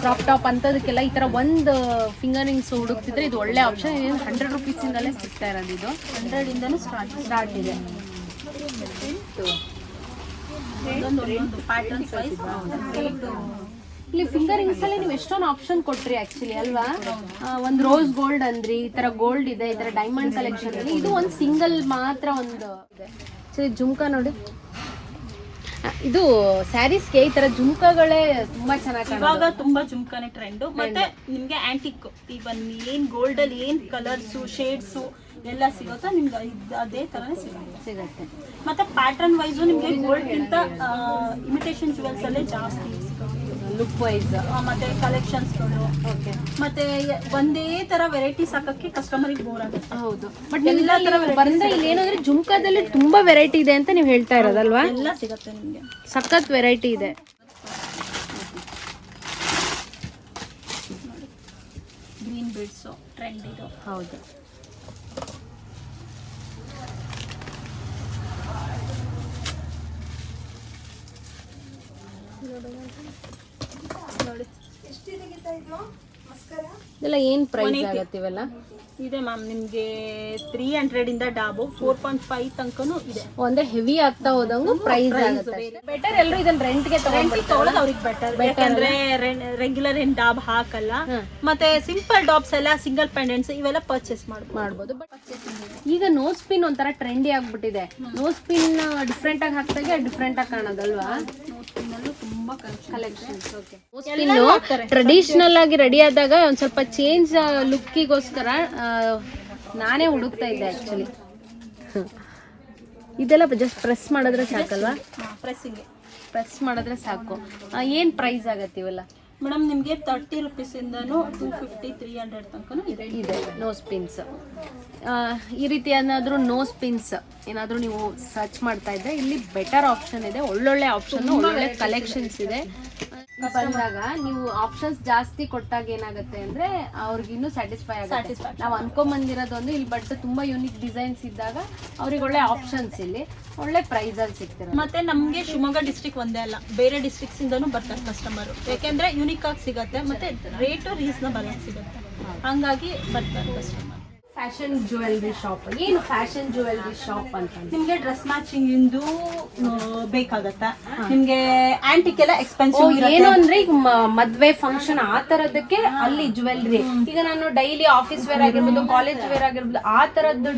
ಕ್ರಾಪ್ ಟಾಪ್ ಅಂಥದಕ್ಕೆಲ್ಲ ಈ ತರ ಒಂದು ಫಿಂಗರಿಂಗ್ಸ್ ಹುಡುಕ್ತಿದ್ರೆ ಇದು ಒಳ್ಳೆ ಆಪ್ಷನ್ ಹಂಡ್ರೆಡ್ ರುಪೀಸಿಂದಲೇ ಸಿಗ್ತಾ ಇರೋದು ಇದು. ಹಂಡ್ರೆಡ್ ಇಂದನೂ ಸ್ಟಾರ್ಟ್ ಸ್ಟಾರ್ಟ್ ಇದೆ. ಪ್ಯಾಟರ್ನ್ಸ್ ಇಲ್ಲಿ ಫಿಂಗರಿಂಗ್ಸ್ ಅಲ್ಲಿ ನೀವು ಎಷ್ಟೊಂದು ಆಪ್ಷನ್ ಕೊಟ್ರಿ ಆಕ್ಚುಲಿ ಅಲ್ವಾ? ಒಂದ್ ರೋಸ್ ಗೋಲ್ಡ್ ಅಂದ್ರಿ ಈ ತರ ಗೋಲ್ಡ್ ಇದೆ ಈ ತರ ಡೈಮಂಡ್ ಕಲೆಕ್ಷನ್ ಅಲ್ಲಿ ಇದು ಒಂದ್ ಸಿಂಗಲ್ ಮಾತ್ರ ಒಂದು ಇದೆ. ಸರಿ ಜುಮ್ಕಾ ನೋಡಿ. ಇದು ಸ್ಯಾರೀಸ್ಗೆ ಈ ತರ ಜುಮ್ಕಾಗಳೇ ತುಂಬಾ ಚೆನ್ನಾಗಿ ಇವಾಗ ತುಂಬಾ ಜುಮ್ಕಾನೆ ಟ್ರೆಂಡ್ ಮತ್ತೆ ನಿಮ್ಗೆ ಆಂಟಿಕ್ ಇವನ್ ಏನ್ ಗೋಲ್ಡ್ ಅಲ್ಲಿ ಏನ್ ಕಲರ್ಸ್ ಶೇಡ್ಸ್ ಎಲ್ಲ ಸಿಗುತ್ತಾ ನಿಮ್ಗೆ ಅದೇ ತರನೇ ಸಿಗುತ್ತೆ. ಸಿಗತ್ತೆ. ಮತ್ತೆ ಪ್ಯಾಟರ್ನ್ ವೈಸ್ ನಿಮ್ಗೆ ಗೋಲ್ಡ್ ಗಿಂತ ಇಮಿಟೇಷನ್ ಜುವೆಲ್ಸ್ ಅಲ್ಲೇ ಜಾಸ್ತಿ ಸಿಗುತ್ತೆ. ಲುಕ್ ವೈಸ್ ಮತ್ತೆ ಕಲೆಕ್ಷನ್ಸ್ಗಳು ಓಕೆ ಮತ್ತೆ ಒಂದೇ ತರ ವೆರೈಟೀಸ್ ಹಾಕಕ್ಕೆ ಕಸ್ಟಮರಿಗೆ ಬೋರ್ ಆಗುತ್ತೆ. ಹೌದು. ಬಟ್ ಎಲ್ಲ ತರ ಬಂದ್ರೆ ಇಲ್ಲಿ ಏನಂದ್ರೆ ಜುಮ್ಕಾದಲ್ಲಿ ತುಂಬಾ ವೆರೈಟಿ ಇದೆ ಅಂತ ನೀವು ಹೇಳ್ತಾ ಇರೋದಲ್ವಾ? ಎಲ್ಲ ಸಿಗುತ್ತೆ ನಿಮಗೆ. ಸಖತ್ ವೆರೈಟಿ ಇದೆ. ಗ್ರೀನ್ ಬಿಡ್ಸು ಟ್ರೆಂಡ್ ಇದು. ಹೌದು. ನೋಡಿ. ಇದೆಲ್ಲ ಏನ್ ಪ್ರೈಸ್ ಆಗತ್ತೆ ಇವೆಲ್ಲ? ಇದೆ ಮ್ಯಾಮ್ ನಿಮ್ಗೆ ತ್ರೀ ಹಂಡ್ರೆಡ್ ಇಂದ ಡಾಬು ಫೋರ್ ಪಾಯಿಂಟ್ ಫೈವ್ ತನಕನೂ ಇದೆ. ಅಂದ್ರೆ ಹೆವಿ ಆಗ್ತಾ ಹೋದಂಗು ಪ್ರೈಸ್ ಆಗುತ್ತೆ. ಬೆಟರ್ ಎಲ್ಲರೂ ಇದನ್ನ ರೆಂಟ್ಗೆ ತಗೊಳ್ಳೋದು ಅವ್ರಿಗೆ ಬೆಟರ್ ಯಾಕಂದ್ರೆ ರೆಗ್ಯುಲರ್ ಏನ್ ಡಾಬ್ ಹಾಕಲ್ಲ. ಮತ್ತೆ ಸಿಂಪಲ್ ಡಾಬ್ಸ್ ಎಲ್ಲ ಸಿಂಗಲ್ ಪೆಂಡೆಂಟ್ಸ್ ಇವೆಲ್ಲ ಪರ್ಚೇಸ್ ಮಾಡ್ಬೋದು. ಮಾಡ್ಬೋದು. ಈಗ ನೋಸ್ ಪಿನ್ ಒಂಥರ ಟ್ರೆಂಡಿ ಆಗ್ಬಿಟ್ಟಿದೆ. ನೋಸ್ ಪಿನ್ ಡಿಫ್ರೆಂಟ್ ಆಗಿ ಹಾಕ್ದಾಗೆ ಡಿಫ್ರೆಂಟ್ ಆಗಿ ಕಾಣೋದಲ್ವಾ? ಟ್ರೆಡಿಷನಲ್ ಆಗಿ ರೆಡಿ ಆದಾಗ ಒಂದ್ ಸ್ವಲ್ಪ ಚೇಂಜ್ ಲುಕ್ಕಿಗೋಸ್ಕರ ನಾನೇ ಹುಡುಕ್ತಾ ಇದ್ದೆ ಆಕ್ಚುಲಿ ಇದೆಲ್ಲ ಜಸ್ಟ್ ಪ್ರೆಸ್ ಮಾಡಿದ್ರೆ ಸಾಕಲ್ವಾ? ಪ್ರೆಸ್ಸಿಂಗ್ ಪ್ರೆಸ್ ಮಾಡಿದ್ರೆ ಸಾಕು. ಏನು ಪ್ರೈಸ್ ಆಗತ್ತೆ ಇವೆಲ್ಲ? ಮೇಡಮ್ ನಿಮ್ಗೆ ತರ್ಟಿ ರುಪೀಸ್ ಇಂದನು ಟೂ ಫಿಫ್ಟಿ ತ್ರೀ ಹಂಡ್ರೆಡ್ ತನಕನೂ ಇದೆ. ಇದೆ ನೋ ಸ್ಪಿನ್ಸ್ ಈ ರೀತಿ ಏನಾದರೂ ನೋ ಸ್ಪಿನ್ಸ್ ಏನಾದರೂ ನೀವು ಸರ್ಚ್ ಮಾಡ್ತಾ ಇದ್ರೆ ಇಲ್ಲಿ ಬೆಟರ್ ಆಪ್ಷನ್ ಇದೆ ಒಳ್ಳೊಳ್ಳೆ ಆಪ್ಷನ್ ಒಳ್ಳೊಳ್ಳೆ ಕಲೆಕ್ಷನ್ಸ್ ಇದೆ. ಬಂದಾಗ ನೀವು ಆಪ್ಷನ್ಸ್ ಜಾಸ್ತಿ ಕೊಟ್ಟಾಗ ಏನಾಗುತ್ತೆ ಅಂದ್ರೆ ಅವ್ರಿಗೆ ಇನ್ನೂ ಸ್ಯಾಟಿಸ್ಫೈ ಆಗುತ್ತೆ. ನಾವು ಅನ್ಕೊಂಬಂದಿರೋದೊಂದು ಇಲ್ಲಿ ಬಟ್ ತುಂಬಾ ಯೂನಿಕ್ ಡಿಸೈನ್ಸ್ ಇದ್ದಾಗ ಅವ್ರಿಗೆ ಒಳ್ಳೆ ಆಪ್ಷನ್ಸ್ ಇಲ್ಲಿ ಒಳ್ಳೆ ಪ್ರೈಸ್ ಅಲ್ಲಿ ಸಿಗ್ತಾರೆ ಮತ್ತೆ ನಮ್ಗೆ ಶಿವಮೊಗ್ಗ ಡಿಸ್ಟ್ರಿಕ್ಟ್ ಒಂದೇ ಅಲ್ಲ ಬೇರೆ ಡಿಸ್ಟ್ರಿಕ್ಸ್ ಇಂದನೂ ಬರ್ತಾರೆ ಕಸ್ಟಮರ್ ಯಾಕೆಂದ್ರೆ ಯೂನಿಕ್ ಆಗಿ ಸಿಗತ್ತೆ ಮತ್ತೆ ರೇಟು ರೀಸನಬಲ್ ಆಗಿ ಸಿಗುತ್ತೆ. ಹಂಗಾಗಿ ಬರ್ತಾರೆ ಕಸ್ಟಮರ್ ಫ್ಯಾಷನ್ ಜ್ಯುವೆಲ್ರಿ ಶಾಪ್ ಏನು ಫ್ಯಾಷನ್ ಜ್ಯುವೆಲ್ರಿ ಶಾಪ್ ಅಂತ ನಿಮ್ಗೆ ಡ್ರೆಸ್ ಮ್ಯಾಚಿಂಗ್ ಇಂದು ಬೇಕಾಗುತ್ತೆ? ನಿಮ್ಗೆ ಆಂಟಿಕ್ ಎಲ್ಲ ಎಕ್ಸ್ಪೆನ್ಸಿವ್ ಏನು ಅಂದ್ರೆ ಈಗ ಮದ್ವೆ ಫಂಕ್ಷನ್ ಆ ತರದಕ್ಕೆ ಅಲ್ಲಿ ಜ್ಯುವೆಲ್ರಿ ಈಗ ನಾನು ಡೈಲಿ ಆಫೀಸ್ ವೇರ್ ಆಗಿರ್ಬೋದು ಕಾಲೇಜ್ ವೇರ್ ಆಗಿರ್ಬೋದು ಆ ತರದ್ದು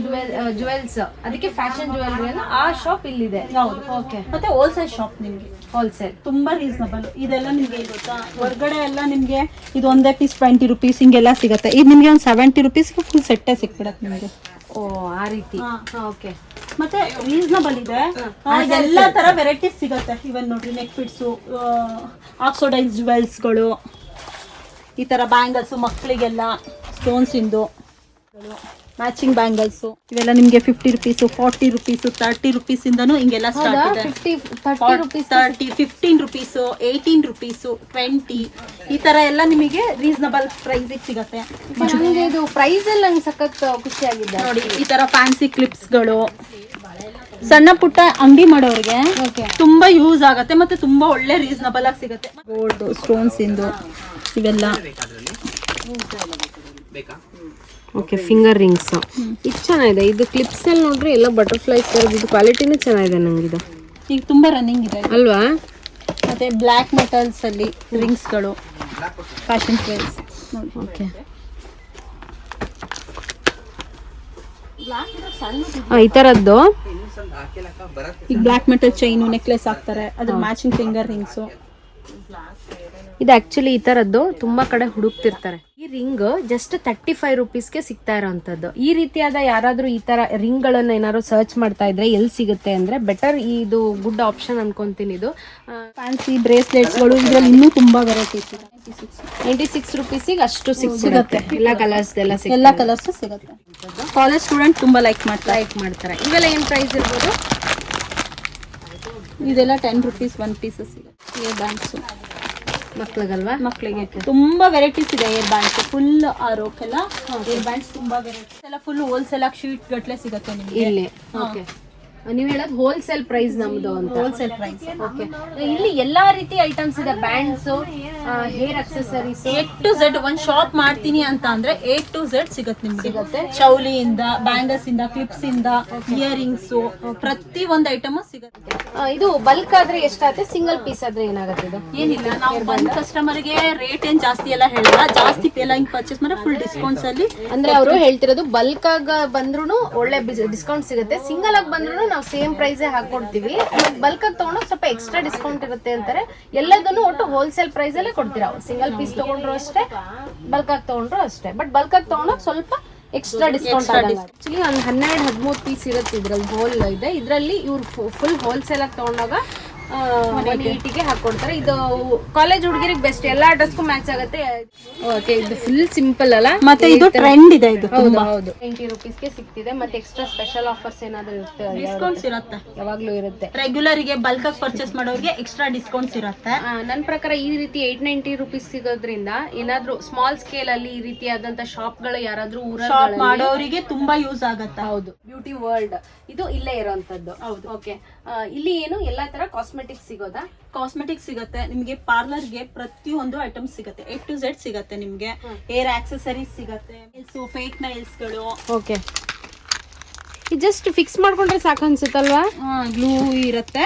ಜುವೆಲ್ಸ್ ಅದಕ್ಕೆ ಫ್ಯಾಷನ್ ಜ್ಯುವೆಲ್ರಿ ಅನ್ನೋ ಆ ಶಾಪ್ ಇಲ್ಲಿದೆ. ಹೌದು ಓಕೆ. ಮತ್ತೆ ಹೋಲ್ಸೇಲ್ ಶಾಪ್ ನಿಮ್ಗೆ? ಹೋಲ್ಸೇಲ್ ತುಂಬಾ ರೀಸನಬಲ್ ಇದೆಲ್ಲ ನಿಮ್ಗೆ ಗೊತ್ತಾ? ಹೊರಗಡೆ ಎಲ್ಲ ನಿಮ್ಗೆ ಇದು ಒಂದೇ ಪೀಸ್ ಟ್ವೆಂಟಿ ರುಪೀಸ್ ಹಿಂಗೆಲ್ಲ ಸಿಗುತ್ತೆ. ಇದು ನಿಮ್ಗೆ ಒಂದು ಸೆವೆಂಟಿ ರುಪೀಸ್ ಫುಲ್ ಸೆಟ್ಟೇ ಸಿಕ್ಬಿಡತ್ತೆ ನಿಮಗೆ. ಓ ಆ ರೀತಿ. ಓಕೆ ಮತ್ತೆ ರೀಸನಬಲ್ ಇದೆ. ಎಲ್ಲ ತರ ವೆರೈಟೀಸ್ ಸಿಗುತ್ತೆ. ಇವನ್ ನೋಡ್ರಿ ನೆಕ್ ಫಿಟ್ಸು ಆಕ್ಸೋಡೈಸ್ ಜುವೆಲ್ಸ್ಗಳು ಈ ತರ ಬ್ಯಾಂಗಲ್ಸ್ ಮಕ್ಕಳಿಗೆಲ್ಲ ಸ್ಟೋನ್ಸ್ ಇಂದು. ಮ್ಯಾಚಿಂಗ್ ಬ್ಯಾಂಗಲ್ಸ್ ಇವೆಲ್ಲ ನಿಮಗೆ fifty rupees forty rupees thirty rupees ಇಂದನೂ ಹಿಂಗೆಲ್ಲ ಸ್ಟಾರ್ಟ್ ಇದೆ. Fifty thirty rupees thirty fifteen rupees eighteen rupees twenty ಈ ತರ ಎಲ್ಲ ನಿಮಗೆ ರೀಸನಬಲ್ ಪ್ರೈಸಿಗೆ ಸಿಗುತ್ತೆ. ನನಗೆ ಇದು ಪ್ರೈಸ್ ಎಲ್ಲ ನಂಗೆ ಸಖತ್ ಖುಷಿ ಆಗಿದೆ ನೋಡಿ ಈ ತರ ಫ್ಯಾನ್ಸಿ ಕ್ಲಿಪ್ಸ್ಗಳು ಸಣ್ಣ ಪುಟ್ಟ ಅಂಗಡಿ ಮಾಡೋರಿಗೆ ಓಕೆ ತುಂಬಾ ಯೂಸ್ ಆಗತ್ತೆ ಮತ್ತೆ ತುಂಬಾ ಒಳ್ಳೆ ರೀಸನಬಲ್ ಆಗಿ ಸಿಗುತ್ತೆ. ಗೋಲ್ಡ್ ಸ್ಟೋನ್ಸ್ ಇಂದು ಇವೆಲ್ಲ. ಓಕೆ ಫಿಂಗರ್ ರಿಂಗ್ಸ್ ಇದು ಚೆನ್ನಾಗಿದೆ. ಇದು ಕ್ಲಿಪ್ಸ್ ಅಲ್ಲಿ ನೋಡ್ರಿ ಎಲ್ಲ ಬಟರ್ಫ್ಲೈಸ್ ಇದು. ಕ್ವಾಲಿಟಿನೂ ಚೆನ್ನಾಗಿದೆ ನಂಗಿದು ಈಗ ತುಂಬಾ ರನ್ನಿಂಗ್ ಇದೆ. ಅಲ್ವಾ? ಮತ್ತೆ ಬ್ಲ್ಯಾಕ್ ಮೆಟಲ್ಸ್ ಅಲ್ಲಿ ರಿಂಗ್ಸ್ಗಳು ಫ್ಯಾಷನ್ ಟ್ರೆಂಡ್ಸ್ ಓಕೆ ಈ ತರದ್ದು? ಈಗ ಬ್ಲ್ಯಾಕ್ ಮೆಟಲ್ ಚೈನು ನೆಕ್ಲೆಸ್ ಹಾಕ್ತಾರೆ. ಅದ್ರ ಮ್ಯಾಚಿಂಗ್ ಫಿಂಗರ್ ರಿಂಗ್ಸು ಇದು ಆಕ್ಚುಲಿ ಈ ತರದ್ದು ತುಂಬಾ ಕಡೆ ಹುಡುಕ್ತಿರ್ತಾರೆ. ರಿಂಗ್ ಜಸ್ಟ್ ತರ್ಟಿ ಫೈವ್ ರುಪೀಸ್ಗೆ ಸಿಗ್ತಾ ಇರೋಂಥದ್ದು. ಈ ರೀತಿಯಾದ ಯಾರಾದ್ರೂ ಈ ತರ ರಿಂಗ್ ಗಳನ್ನ ಏನಾದ್ರು ಸರ್ಚ್ ಮಾಡ್ತಾ ಇದ್ರೆ ಎಲ್ಲಿ ಸಿಗುತ್ತೆ ಅಂದ್ರೆ ಬೆಟರ್ ಇದು ಗುಡ್ ಆಪ್ಷನ್ ಅನ್ಕೊಂತೀನಿ ಇದು. ಫ್ಯಾನ್ಸಿ ಬ್ರೇಸ್ಲೆಟ್ಸ್ಗಳು ಇದ್ರಲ್ಲಿ ಇನ್ನೂ ತುಂಬಾ ವೆರೈಟಿ ಇದೆ. ನೈಂಟಿ ಸಿಕ್ಸ್ ರುಪೀಸಿಗೆ ಅಷ್ಟು ಸಿಗುತ್ತೆ. ಎಲ್ಲ ಕಲರ್ಸ್ ಎಲ್ಲ ಸಿಗುತ್ತೆ ಎಲ್ಲ ಕಲರ್ಸ್ ಸಿಗುತ್ತೆ. ಕಾಲೇಜ್ ಸ್ಟೂಡೆಂಟ್ ತುಂಬಾ ಲೈಕ್ ಮಾಡ್ತಾ ಲೈಕ್ ಮಾಡ್ತಾರೆ. ಇವೆಲ್ಲ ಏನ್ ಪ್ರೈಸ್ ಇರ್ಬೋದು? ಇದೆಲ್ಲ ಟೆನ್ ರುಪೀಸ್ ಒನ್ ಪೀಸಸ್ ಸಿಗುತ್ತೆ. ಬ್ಯಾಂಡ್ಸ್ ಮಕ್ಳಿಗಲ್ವಾ? ಮಕ್ಕಳಿಗೆ ತುಂಬಾ ವೆರೈಟೀಸ್ ಇದೆ ಏರ್ ಬ್ಯಾಂಡ್ಸ್ ಫುಲ್ ಆರೋಕೆಲ್ಲ ಏರ್ ಬ್ಯಾಂಡ್ಸ್ ತುಂಬಾ ವೆರೈಟೀಸ್ ಎಲ್ಲ ಫುಲ್ ಹೋಲ್ಸೇಲ್ ಆಗಿ ಶೀಟ್ ಗಟ್ಲೆ ಸಿಗುತ್ತೆ ನಿಮಗೆ. ಇಲ್ಲಿ. ಓಕೆ ನೀವು ಹೇಳೋದು ಹೋಲ್ಸೇಲ್ ಪ್ರೈಸ್ ನಮ್ದು ಅಂತ. ಹೋಲ್ಸೇಲ್ ಪ್ರೈಸ್ ಓಕೆ ಇಲ್ಲಿ ಎಲ್ಲಾ ರೀತಿ ಐಟಮ್ಸ್ ಇದೆ bands hair accessories A to Z ಒಂದ್ ಶಾಪ್ ಮಾಡ್ತೀನಿ ಅಂತ ಅಂದ್ರೆ ಎ ಟು ಝೆಡ್ ಸಿಗುತ್ತೆ ನಿಮ್ಗೆ. ಸಿಗುತ್ತೆ. ಚೌಲಿಯಿಂದ ಬ್ಯಾಂಗಲ್ಸ್ ಇಂದ ಕ್ಲಿಪ್ಸ್ ಇಂದ ಇಯರಿಂಗ್ಸ್ ಪ್ರತಿ ಒಂದ್ ಐಟಮ್ ಸಿಗುತ್ತೆ. ಇದು ಬಲ್ಕ್ ಆದ್ರೆ ಎಷ್ಟಾಗುತ್ತೆ? ಸಿಂಗಲ್ ಪೀಸ್ ಆದ್ರೆ ಏನಾಗುತ್ತೆ ಇದು? ಏನಿಲ್ಲ ನಾವು ಬಂದ್ ಕಸ್ಟಮರ್ಗೆ ರೇಟ್ ಏನ್ ಜಾಸ್ತಿ ಎಲ್ಲ ಹೇಳಲ್ಲ ಜಾಸ್ತಿ ಪೇಲ ಹಿಂಗ್ ಪರ್ಚೇಸ್ ಮಾಡಿದ್ರೆ ಫುಲ್ ಡಿಸ್ಕೌಂಟ್ಸ್ ಅಲ್ಲಿ ಅಂದ್ರೆ ಅವರು ಹೇಳ್ತಿರೋದು ಬಲ್ಕ್ ಆಗ ಬಂದ್ರು ಒಳ್ಳೆ ಡಿಸ್ಕೌಂಟ್ ಸಿಗುತ್ತೆ ಸಿಂಗಲ್ ಆಗಿ ಬಂದ್ರು ನಾವು ಸೇಮ್ ಪ್ರೈಸ್ ಹಾಕೊಡ್ತೀವಿ. ಬಲ್ಕ್ ಆಗಿ ತಗೊಂಡು ಸ್ವಲ್ಪ ಎಕ್ಸ್ಟ್ರಾ ಡಿಸ್ಕೌಂಟ್ ಇರುತ್ತೆ ಅಂತಾರೆ. ಎಲ್ಲದನ್ನು ಒಟ್ಟು ಹೋಲ್ಸೇಲ್ ಪ್ರೈಸ್ ಅಲ್ಲೇ ಕೊಡ್ತೀರಾ? ಸಿಂಗಲ್ ಪೀಸ್ ತಗೊಂಡ್ರು ಅಷ್ಟೇ ಬಲ್ಕ್ ಆಗಿ ತಗೊಂಡ್ರು ಅಷ್ಟೇ. ಬಟ್ ಬಲ್ಕ್ ಆಗಿ ತಗೊಂಡಾಗ ಸ್ವಲ್ಪ ಎಕ್ಸ್ಟ್ರಾ ಡಿಸ್ಕೌಂಟ್ ಆಕ್ಚುಲಿ ಒಂದು ಹನ್ನೆರಡು ಹದಿಮೂರು ಪೀಸ್ ಇರುತ್ತೆ ಇದ್ರಲ್ಲಿ ಹೋಲ್ ಇದೆ ಇದರಲ್ಲಿ ಇವ್ರು ಫುಲ್ ಹೋಲ್ಸೇಲ್ ಆಗಿ ತಗೊಂಡಾಗ ಒನ್ ಏಯ್ಟಿಗೆ ಹಾಕೊಡ್ತಾರೆ. ಇದು ಕಾಲೇಜ್ ಹುಡುಗಿರಿಗೆ ಬೆಸ್ಟ್ ಎಲ್ಲಾ ಡ್ರೆಸ್ಗೂ ಮ್ಯಾಚ್ ಆಗುತ್ತೆ. ಓಕೆ ಇದು ಫುಲ್ ಸಿಂಪಲ್ ಅಲ್ಲ? ಮತ್ತೆ ಇದು ಟ್ರೆಂಡ್ ಇದೆ ಇದು ಹೌದು ಹೌದು. ಟ್ವೆಂಟಿ ರುಪೀಸ್ಗೆ ಸಿಗ್ತಿದೆ. ಮತ್ತೆ ಎಕ್ಸ್ಟ್ರಾ ಸ್ಪೆಷಲ್ ಆಫರ್ಸ್ ಏನಾದ್ರು ಇರುತ್ತೆ ಡಿಸ್ಕೌಂಟ್ಸ್ ಇರುತ್ತೆ. ಯಾವಾಗ್ಲೂ ಇರುತ್ತೆ. ರೆಗ್ಯುಲರ್ಗೆ ಬಲ್ಕ್ ಆಗಿ ಪರ್ಚೇಸ್ ಮಾಡೋರಿಗೆ ಎಕ್ಸ್ಟ್ರಾ ಡಿಸ್ಕೌಂಟ್ಸ್ ಇರುತ್ತೆ. ನನ್ನ ನನ್ ಪ್ರಕಾರ ಈ ರೀತಿ ಏಟ್ ನೈಂಟಿ ರುಪೀಸ್ ಸಿಗೋದ್ರಿಂದ ಏನಾದ್ರೂ ಸ್ಮಾಲ್ ಸ್ಕೇಲ್ ಅಲ್ಲಿ ಈ ರೀತಿಯಾದಂತ ಶಾಪ್ಗಳು ಯಾರಾದ್ರೂ ಶಾಪ್ ಊರಲ್ಲಿ ಮಾಡೋರಿಗೆ ತುಂಬಾ ಯೂಸ್ ಆಗತ್ತೆ. ಹೌದು. ಬ್ಯೂಟಿ ವರ್ಲ್ಡ್ ಇದು ಇಲ್ಲೇ ಇರೋಂತದ್ದು ಹೌದು. ಓಕೆ ಇಲ್ಲಿ ಏನು ಎಲ್ಲಾ ತರ ಕಾಸ್ಮೆಟಿಕ್ಸ್ ಸಿಗೋದಾ? ಕಾಸ್ಮೆಟಿಕ್ ಸಿಗುತ್ತೆ. ನಿಮಗೆ ಪಾರ್ಲರ್ಗೆ ಪ್ರತಿಯೊಂದು ಐಟಮ್ ಸಿಗುತ್ತೆ. ಎ ಟು ಝೆಡ್ ಸಿಗುತ್ತೆ ನಿಮಗೆ. ಏರ್ ಆಕ್ಸೆಸರೀಸ್ ಸಿಗುತ್ತೆ. ಫೇಕ್ ನೈಲ್ಸ್ಗಳು ಓಕೆ ಜಸ್ಟ್ ಫಿಕ್ಸ್ ಮಾಡ್ಕೊಂಡ್ರೆ ಸಾಕು ಅನ್ಸುತ್ತಲ್ವಾ? ಗ್ಲೂ ಇರುತ್ತೆ.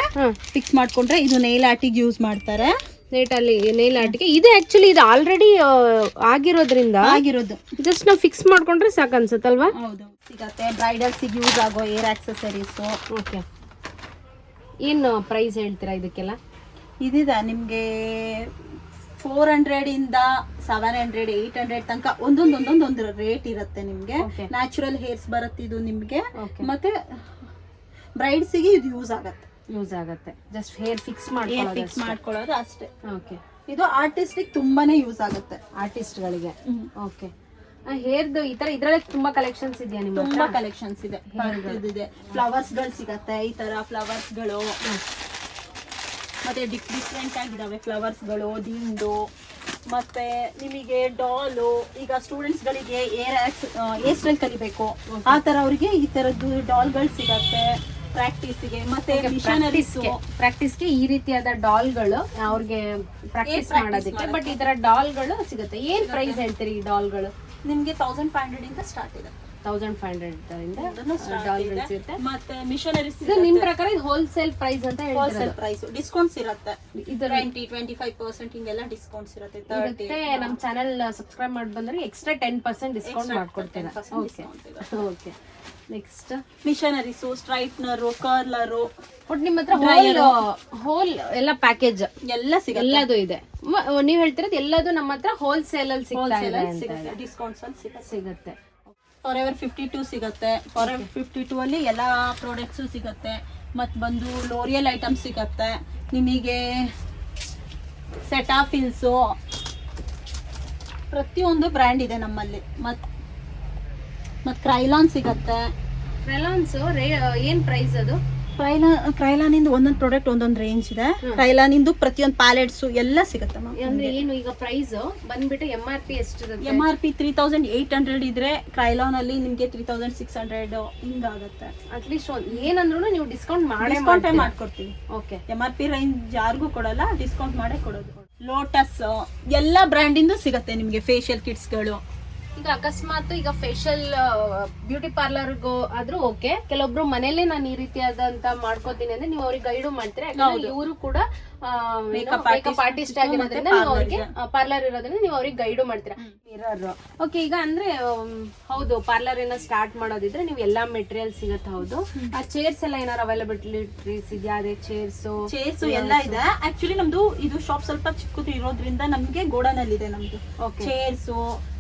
ಫಿಕ್ಸ್ ಮಾಡ್ಕೊಂಡ್ರೆ ಇದು ನೈಲ್ ಆರ್ಟಿಗೆ ಯೂಸ್ ಮಾಡ್ತಾರೆ. ನೇಟ್ ಅಲ್ಲಿ ನೇಲ್ ಆಟಿಗೆ ಇದು ಆಕ್ಚುಲಿ ಇದು ಆಲ್ರೆಡಿ ಆಗಿರೋದ್ರಿಂದ ಆಗಿರೋದು. ಜಸ್ಟ್ ನಾವು ಫಿಕ್ಸ್ ಮಾಡ್ಕೊಂಡ್ರೆ ಸಾಕು ಅನ್ಸುತ್ತಲ್ವಾ? ಹೌದು. ಸಿಗತ್ತೆ. ಬ್ರೈಡಲ್ಸಿಗೆ ಯೂಸ್ ಆಗೋ ಏರ್ ಆಕ್ಸೆಸರೀಸು ಓಕೆ ಏನು ಪ್ರೈಸ್ ಹೇಳ್ತೀರಾ ಇದಕ್ಕೆಲ್ಲ? ಇದಿದೆ ನಿಮಗೆ ಫೋರ್ ಹಂಡ್ರೆಡ್ ಇಂದ ಸೆವೆನ್ ಹಂಡ್ರೆಡ್ ಏಟ್ ಹಂಡ್ರೆಡ್ ತನಕ ಒಂದೊಂದು ಒಂದೊಂದು ಒಂದು ರೇಟ್ ಇರುತ್ತೆ ನಿಮಗೆ. ನ್ಯಾಚುರಲ್ ಹೇರ್ಸ್ ಬರುತ್ತೆ ಇದು ನಿಮಗೆ. ಮತ್ತೆ ಬ್ರೈಡ್ಸಿಗೆ ಇದು ಯೂಸ್ ಆಗುತ್ತೆ. ಯೂಸ್ ಆಗುತ್ತೆ. ಜಸ್ಟ್ ಹೇರ್ ಫಿಕ್ಸ್ ಮಾಡಿ ಮಾಡ್ಕೊಳ್ಳೋದು ಫಿಕ್ಸ್ ಮಾಡ್ಕೊಳ್ಳೋದು ಅಷ್ಟೇ. ಓಕೆ ಇದು ಆರ್ಟಿಸ್ಟಿಗೆ ತುಂಬಾನೇ ಯೂಸ್ ಆಗುತ್ತೆ. ಆರ್ಟಿಸ್ಟ್ಗಳಿಗೆ ಓಕೆ ಹೇರ್ದು ಈ ತರ ಇದ್ರಲ್ಲಿ ತುಂಬಾ ಕಲೆಕ್ಷನ್ಸ್ ಇದೆಯಾ ನಿಮ್ಮ ತುಂಬಾ ಕಲೆಕ್ಷನ್ಸ್ ಇದೆ ಇದೆ. ಫ್ಲವರ್ಸ್ಗಳು ಸಿಗತ್ತೆ ಈ ತರ ಫ್ಲವರ್ಸ್ಗಳು. ಮತ್ತೆ ಡಿಫ್ರೆಂಟ್ ಆಗಿದಾವೆ ಫ್ಲವರ್ಸ್ಗಳು ದಿಂಡು ಮತ್ತೆ ನಿಮಗೆ ಡಾಲು. ಈಗ ಸ್ಟೂಡೆಂಟ್ಸ್ ಗಳಿಗೆ ಏರ್ ಏರ್ ಸ್ಟೈಲ್ ಕಲಿಬೇಕು. ಆ ತರ ಅವರಿಗೆ ಈ ತರದ್ದು ಡಾಲ್ಗಳು ಸಿಗತ್ತೆ ಪ್ರಾಕ್ಟೀಸ್ಗೆ. ಮತ್ತೆ ಮಿಷನರೀಸ್ ಪ್ರಾಕ್ಟೀಸ್ಗೆ ಈ ರೀತಿಯಾದ ಡಾಲ್ಗಳು ಅವ್ರಿಗೆ ಪ್ರಾಕ್ಟೀಸ್ ಮಾಡೋದಕ್ಕೆ. ಬಟ್ ಈ ತರ ಡಾಲ್ಗಳು ಸಿಗುತ್ತೆ. ಏನ್ ಪ್ರೈಸ್ ಹೇಳ್ತೀರಿ ಈ ಡಾಲ್ಗಳು ನಿಮ್ಗೆ ತೌಸಂಡ್ ಫೈವ್ ಹಂಡ್ರೆಡಿಂದ ಸ್ಟಾರ್ಟ್ ಇದೆ ತೌಸಂಡ್ ಫೈವ್ ಹಂಡ್ರೆಡ್ ಸಿಗುತ್ತೆ. ಮತ್ತೆ ಮಿಷನರೀಸ್ ಇದು ನಿಮ್ ಪ್ರಕಾರ ಇದು ಹೋಲ್ಸೇಲ್ ಪ್ರೈಸ್ ಅಂತ ಹೋಲ್ಸೇಲ್ ಪ್ರೈಸ್ ಡಿಸ್ಕೌಂಟ್ಸ್ ಇರುತ್ತೆ. ಇದು ಟ್ವೆಂಟಿ ಟ್ವೆಂಟಿ ಫೈವ್ ಪರ್ಸೆಂಟ್ ಹಿಂಗೆಲ್ಲ ಡಿಸ್ಕೌಂಟ್ಸ್ ಇರುತ್ತೆ. ಮತ್ತೆ ನಮ್ಮ ಚಾನೆಲ್ ಸಬ್ಸ್ಕ್ರೈಬ್ ಮಾಡಿ ಬಂದ್ರೆ ಎಕ್ಸ್ಟ್ರಾ ಟೆನ್ ಪರ್ಸೆಂಟ್ ಡಿಸ್ಕೌಂಟ್ ಮಾಡ್ಕೊಡ್ತೀರಾ? Okay okay next machineries straightener curler ಒಟ್ ನಿಮ್ಮ ಹತ್ರ ಹೋಲ್ ಹೋಲ್ ಎಲ್ಲ ಪ್ಯಾಕೇಜ್ ಎಲ್ಲ ಸಿಗುತ್ತೆ. ಎಲ್ಲದು ಇದೆ. ನೀವ್ ಹೇಳ್ತಿರೋದು ಎಲ್ಲದು ನಮ್ಮ ಹತ್ರ ಹೋಲ್ಸೇಲ್ ಅಲ್ಲಿ ಸಿಗ್ತಾ ಇದೆ ಡಿಸ್ಕೌಂಟ್ಸ್ ಅಲ್ಲಿ ಸಿಗುತ್ತೆ. ಫಾರ್ ಎವರ್ ಫಿಫ್ಟಿ ಟೂ ಸಿಗುತ್ತೆ. ಫಾರ್ ಎವರ್ ಫಿಫ್ಟಿ ಟೂ ಅಲ್ಲಿ ಎಲ್ಲ ಪ್ರಾಡಕ್ಟ್ಸು ಸಿಗುತ್ತೆ. ಮತ್ತು ಬಂದು ಲೋರಿಯಲ್ ಐಟಮ್ ಸಿಗುತ್ತೆ. ನಿಮಗೆ ಸೆಟಾಫಿಲ್ಸು ಪ್ರತಿಯೊಂದು ಬ್ರ್ಯಾಂಡ್ ಇದೆ ನಮ್ಮಲ್ಲಿ. ಮತ್ತು ಮತ್ತು ಕ್ರೈಲಾನ್ ಸಿಗುತ್ತೆ. ಕ್ರೈಲಾನ್ಸು ರೇ ಏನು ಪ್ರೈಸ್ ಅದು? ಕ್ರೈಲಾ ಕ್ರೈಲಾನಿಂದ ಒಂದೊಂದು ಪ್ರಾಡಕ್ಟ್ ಒಂದೊಂದು ರೇಂಜ್ ಇದೆ. ಕ್ರೈಲಾನಿಂದ ಪ್ರತಿಯೊಂದು ಪ್ಯಾಲೆಟ್ಸ್ ಎಲ್ಲ ಸಿಗುತ್ತೆ ಮ್ಯಾಮ್ ಅಂದ್ರೆ ಏನು ಈಗ ಪ್ರೈಸ್ ಬಂದ್ಬಿಟ್ಟು ಎಂ ಆರ್ ಪಿ ಎಷ್ಟಿರುತ್ತೆ? M R P three thousand eight hundred ಇದ್ರೆ ಕ್ರೈಲಾನ್ ಅಲ್ಲಿ ನಿಮ್ಗೆ ತ್ರೀ ತೌಸಂಡ್ ಸಿಕ್ಸ್ ಹಂಡ್ರೆಡ್ ಹಿಂಗಾಗುತ್ತೆ. ಅಟ್ಲೀಸ್ಟ್ ಏನಂದ್ರೂ ನೀವು ಡಿಸ್ಕೌಂಟ್ ಮಾಡೇ ಡಿಸ್ಕೌಂಟೇ ಮಾಡ್ಕೊಡ್ತೀವಿ. Okay M R P range ಯಾರಿಗೂ ಕೊಡಲ್ಲ ಡಿಸ್ಕೌಂಟ್ ಮಾಡೇ ಕೊಡೋದು. ಲೋಟಸ್ ಎಲ್ಲ ಬ್ರ್ಯಾಂಡಿಂದು ಸಿಗುತ್ತೆ ನಿಮಗೆ ಫೇಶಿಯಲ್ ಕಿಟ್ಸ್ಗಳು ಈಗ ಅಕಸ್ಮಾತ್ ಈಗ ಫೇಶಿಯಲ್ ಬ್ಯೂಟಿ ಪಾರ್ಲರ್ಗೂ ಆದ್ರೂ ಓಕೆ ಕೆಲವೊಬ್ರು ಮನೇಲೆ ನಾನು ಈ ರೀತಿಯಾದಂತ ಮಾಡ್ಕೋತೀನಿ ಅಂದ್ರೆ ನೀವು ಅವ್ರಿಗೆ ಗೈಡು ಮಾಡ್ತೀರಾ? ಇವರು ಕೂಡ ಮೇಕಪ್ ಆರ್ಟಿಸ್ಟ್ ಆಗಿರೋದ್ರಿಂದ ನೀವು ಅವ್ರಿಗೆ ಪಾರ್ಲರ್ ಇರೋದ್ರಿಂದ ನೀವು ಅವ್ರಿಗೆ ಗೈಡ್ ಮಾಡ್ತೀರಾ? ಮಿರರ್ ಓಕೆ ಈಗ ಅಂದ್ರೆ ಹೌದು ಪಾರ್ಲರ್ ಏನ ಸ್ಟಾರ್ಟ್ ಮಾಡೋದಿದ್ರೆ ನೀವು ಎಲ್ಲಾ ಮೆಟೀರಿಯಲ್ ಸಿಗತ್ತೆ ಹೌದು. ಆ ಚೇರ್ಸ್ ಎಲ್ಲ ಏನಾರು ಅವೈಲಬಿಲಿಟೀಸ್ ಇದೆಯಾ? ಅದೇ ಚೇರ್ಸ್ ಚೇರ್ಸ್ ಎಲ್ಲ ಇದೆ. ಆಕ್ಚುಲಿ ನಮ್ದು ಇದು ಶಾಪ್ ಸ್ವಲ್ಪ ಚಿಕ್ಕದು ಇರೋದ್ರಿಂದ ನಮ್ಗೆ ಗೋಡನ್ ಅಲ್ಲಿ ಇದೆ ನಮ್ದು ಓಕೆ ಚೇರ್ಸ್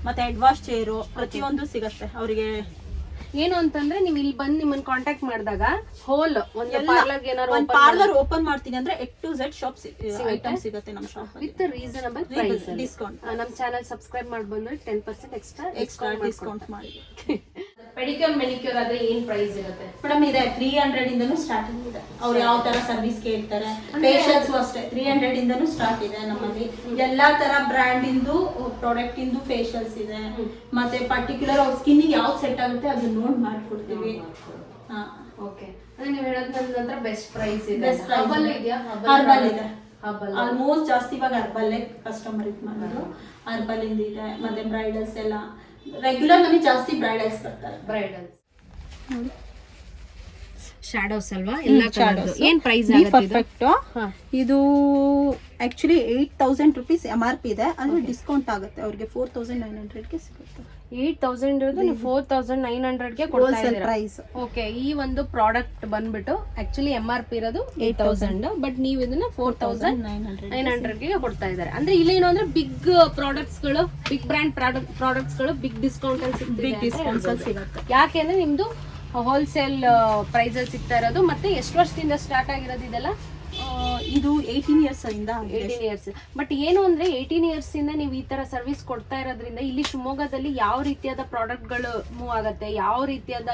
ಮತ್ತೆ ಅಡ್ವಾನ್ಸ್ ವಾಶ್ ಚೇರು ಪ್ರತಿಯೊಂದು ಸಿಗತ್ತೆ ಅವರಿಗೆ. ಏನು ಅಂತಂದ್ರೆ ನೀವು ಇಲ್ಲಿ ಬಂದು ನಿಮ್ಮನ್ನ ಕಾಂಟ್ಯಾಕ್ಟ್ ಮಾಡಿದಾಗ ಹೋಲ್ ಒಂದು ಪಾರ್ಲರ್ ಏನಾರು ಒಂದ್ ಪಾರ್ಲರ್ ಓಪನ್ ಮಾಡ್ತೀನಿ ಅಂದ್ರೆ A to Z shop item ಸಿಗುತ್ತೆ? ನಮ್ಮ shop with reasonable price discount ನಮ್ಮ ಚಾನಲ್ ಸಬ್ಸ್ಕ್ರೈಬ್ ಮಾಡಿ ಬಂದ್ರೆ ten percent extra extra discount ಮಾಡಿ. ಪೆಡಿಕ್ಯೂರ್ ಮೆನಿಕ್ಯೂರ್ ಆದ್ರೆ ಏನ್ ಪ್ರೈಸ್ ಇರುತ್ತೆ? ಮೇಡಮ್ ಇದೆ ತ್ರೀ ಹಂಡ್ರೆಡ್ ಇಂದನೂ ಸ್ಟಾರ್ಟಿಂಗ್ ಇದೆ. ಅವ್ರು ಯಾವ ತರ ಸರ್ವಿಸ್ ಕೇಳ್ತಾರೆ? ಫೇಶಿಯಲ್ಸ್ ಅಷ್ಟೇ. ತ್ರೀ ಹಂಡ್ರೆಡ್ ಇಂದನೂ ಸ್ಟಾರ್ಟ್ ಇದೆ ನಮ್ಮಲ್ಲಿ. ಎಲ್ಲಾ ತರ ಬ್ರ್ಯಾಂಡ್ ಇಂದು ಪ್ರಾಡಕ್ಟ್ ಇಂದು ಫೇಶಿಯಲ್ಸ್ ಇದೆ. ಮತ್ತೆ ಪರ್ಟಿಕ್ಯುಲರ್ ಅವ್ರ ಸ್ಕಿನ್ ಯಾವ್ದು ಸೆಟ್ ಆಗುತ್ತೆ ಅದನ್ನ ನೋಡ್ ಮಾಡ್ಕೊಡ್ತೀವಿ. ಓಕೆ ನೀವು ಹೇಳೋದ್ ನಂತರ ಬೆಸ್ಟ್ ಪ್ರೈಸ್ ಇದೆ. ಹರ್ಬಲ್. ಇದೆಯಾ? Herbal ಇದೆ. ಆಲ್ಮೋಸ್ಟ್ ಜಾಸ್ತಿ ಇವಾಗ ಅರ್ಬಲ್ಲೇ ಕಸ್ಟಮರ್ ಇದು ಮಾಡೋದು. ಅರ್ಬಲ್ ಇಂದ ಇದೆ. ಮತ್ತೆ ಬ್ರೈಡಲ್ಸ್ ಎಲ್ಲ. ರೆಗ್ಯುಲರ್ ನಮಗೆ ಜಾಸ್ತಿ ಬ್ರೈಡಲ್ಸ್ ಬರ್ತಾರೆ. ಬ್ರೈಡಲ್ಸ್ ಶಾಡೋಸ್ ಅಲ್ವಾ? ಎಲ್ಲ ಶ್ಯಾಡೋಸ್ ಏನ್ ಪ್ರೈಸ್ ಈ ಆಗುತ್ತೆ ಇದು? ಪರ್ಫೆಕ್ಟ್ ಹಾ. ಇದು actually eight thousand rupees M R P ಇದೆ. ಅಂದ್ರೆ ಡಿಸ್ಕೌಂಟ್ ಆಗುತ್ತೆ. ಅವ್ರಿಗೆ ಫೋರ್ ತೌಸಂಡ್ ನೈನ್ ಹಂಡ್ರೆಡ್ಗೆ ಸಿಗುತ್ತೆ. ಏಟ್ ತೌಸಂಡ್ ಇರೋದು ನೀವು ಫೋರ್ ತೌಸಂಡ್ ನೈನ್ ಹಂಡ್ರೆಡ್ಗೆ ಕೊಡ್ತಾ ಹೋಲ್ಸೇಲ್ ಇದ್ದೀರಾ? ಪ್ರೈಸ್ ಓಕೆ ಈ ಒಂದು ಪ್ರಾಡಕ್ಟ್ ಬಂದ್ಬಿಟ್ಟು ಆಕ್ಚುಲಿ ಎಂ ಆರ್ ಪಿ ಇರೋದು ಏಟ್ ತೌಸಂಡ್ ಬಟ್ ನೀವು ಇದನ್ನ ಫೋರ್ ತೌಸಂಡ್ ನೈನ್ ಹಂಡ್ರೆಡ್ಗೆ ಕೊಡ್ತಾ ಇದ್ದಾರೆ. ಅಂದ್ರೆ ಇಲ್ಲಿ ಏನು ಅಂದ್ರೆ ಬಿಗ್ ಪ್ರಾಡಕ್ಟ್ಸ್ಗಳು ಬಿಗ್ ಬ್ರ್ಯಾಂಡ್ ಪ್ರಾಡಕ್ಟ್ ಪ್ರಾಡಕ್ಟ್ಸ್ಗಳು ಬಿಗ್ ಡಿಸ್ಕೌಂಟ್ ಅಲ್ಲಿ ಸಿಗ್ತಿದೆ ಬಿಗ್ ಅಂತ ಡಿಸ್ಕೌಂಟ್ಸ್ ಸಿಗುತ್ತೆ. ಯಾಕೆ ಅಂದ್ರೆ ನಿಮ್ದು ಹೋಲ್ಸೇಲ್ ಪ್ರೈಸ್ ಅಲ್ಲಿ ಸಿಗ್ತಾ ಇರೋದು ಮತ್ತೆ ಎಷ್ಟು ವರ್ಷದಿಂದ ಸ್ಟಾರ್ಟ್ ಆಗಿರೋದು ಇದೆಲ್ಲ? ಇದು ಏಯ್ಟೀನ್ ಇಯರ್ಸ್ ಇಂದ. ಏಯ್ಟೀನ್ ಇಯರ್ಸ್ ಬಟ್ ಏನು ಅಂದ್ರೆ ಏಯ್ಟೀನ್ ಇಯರ್ಸ್ ಇಂದ ನೀವು ಈ ತರ ಸರ್ವಿಸ್ ಕೊಡ್ತಾ ಇರೋದ್ರಿಂದ ಇಲ್ಲಿ ಶಿವಮೊಗ್ಗದಲ್ಲಿ ಯಾವ ರೀತಿಯಾದ ಪ್ರಾಡಕ್ಟ್ಗಳು ಮೂವ್ ಆಗತ್ತೆ ಯಾವ ರೀತಿಯಾದ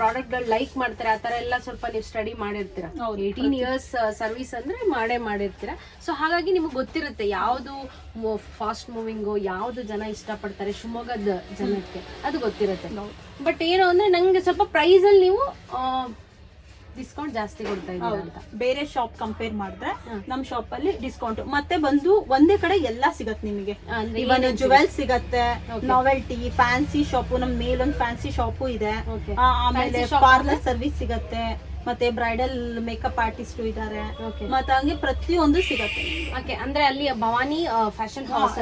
ಪ್ರಾಡಕ್ಟ್ಗಳು ಲೈಕ್ ಮಾಡ್ತಾರೆ ಆ ತರ ಎಲ್ಲ ಸ್ವಲ್ಪ ನೀವು ಸ್ಟಡಿ ಮಾಡಿರ್ತೀರ. ಏಯ್ಟೀನ್ ಇಯರ್ಸ್ ಸರ್ವಿಸ್ ಅಂದ್ರೆ ಮಾಡೇ ಮಾಡಿರ್ತೀರ. ಸೊ ಹಾಗಾಗಿ ನಿಮ್ಗೆ ಗೊತ್ತಿರುತ್ತೆ ಯಾವುದು ಫಾಸ್ಟ್ ಮೂವಿಂಗು ಯಾವುದು ಜನ ಇಷ್ಟಪಡ್ತಾರೆ ಶಿವಮೊಗ್ಗದ ಜನಕ್ಕೆ. ಅದು ಗೊತ್ತಿರುತ್ತೆ. ಬಟ್ ಏನು ಅಂದ್ರೆ ನಂಗೆ ಸ್ವಲ್ಪ ಪ್ರೈಸ್ ಅಲ್ಲಿ ನೀವು ಡಿಸ್ಕೌಂಟ್ ಜಾಸ್ತಿ ಕೊಡ್ತಾ ಇದ್ದೀರಾ ಅಂತ. ಬೇರೆ ಶಾಪ್ ಕಂಪೇರ್ ಮಾಡಿದ್ರೆ ನಮ್ ಶಾಪ್ ಅಲ್ಲಿ ಡಿಸ್ಕೌಂಟ್ ಮತ್ತೆ ಬಂದು ಒಂದೇ ಕಡೆ ಎಲ್ಲಾ ಸಿಗತ್ತೆ ನಿಮಗೆ. ಇವನ್ ಜುವೆಲ್ ಸಿಗತ್ತೆ? ನಾವೆಲ್ಟಿ ಫ್ಯಾನ್ಸಿ ಶಾಪು ನಮ್ ಮೇಲೊಂದ್ ಫ್ಯಾನ್ಸಿ ಶಾಪು ಇದೆ. ಆಮೇಲೆ ಪಾರ್ಲರ್ ಸರ್ವಿಸ್ ಸಿಗತ್ತೆ. ಮತ್ತೆ ಬ್ರೈಡಲ್ ಮೇಕಪ್ ಆರ್ಟಿಸ್ಟ್ ಇದಾರೆ. ಮತ್ತ ಹಂಗೆ ಪ್ರತಿಯೊಂದು ಸಿಗತ್ತೆ. ಓಕೆ ಅಂದ್ರೆ ಅಲ್ಲಿ ಭವಾನಿ ಫ್ಯಾಷನ್ ಹೌಸ್.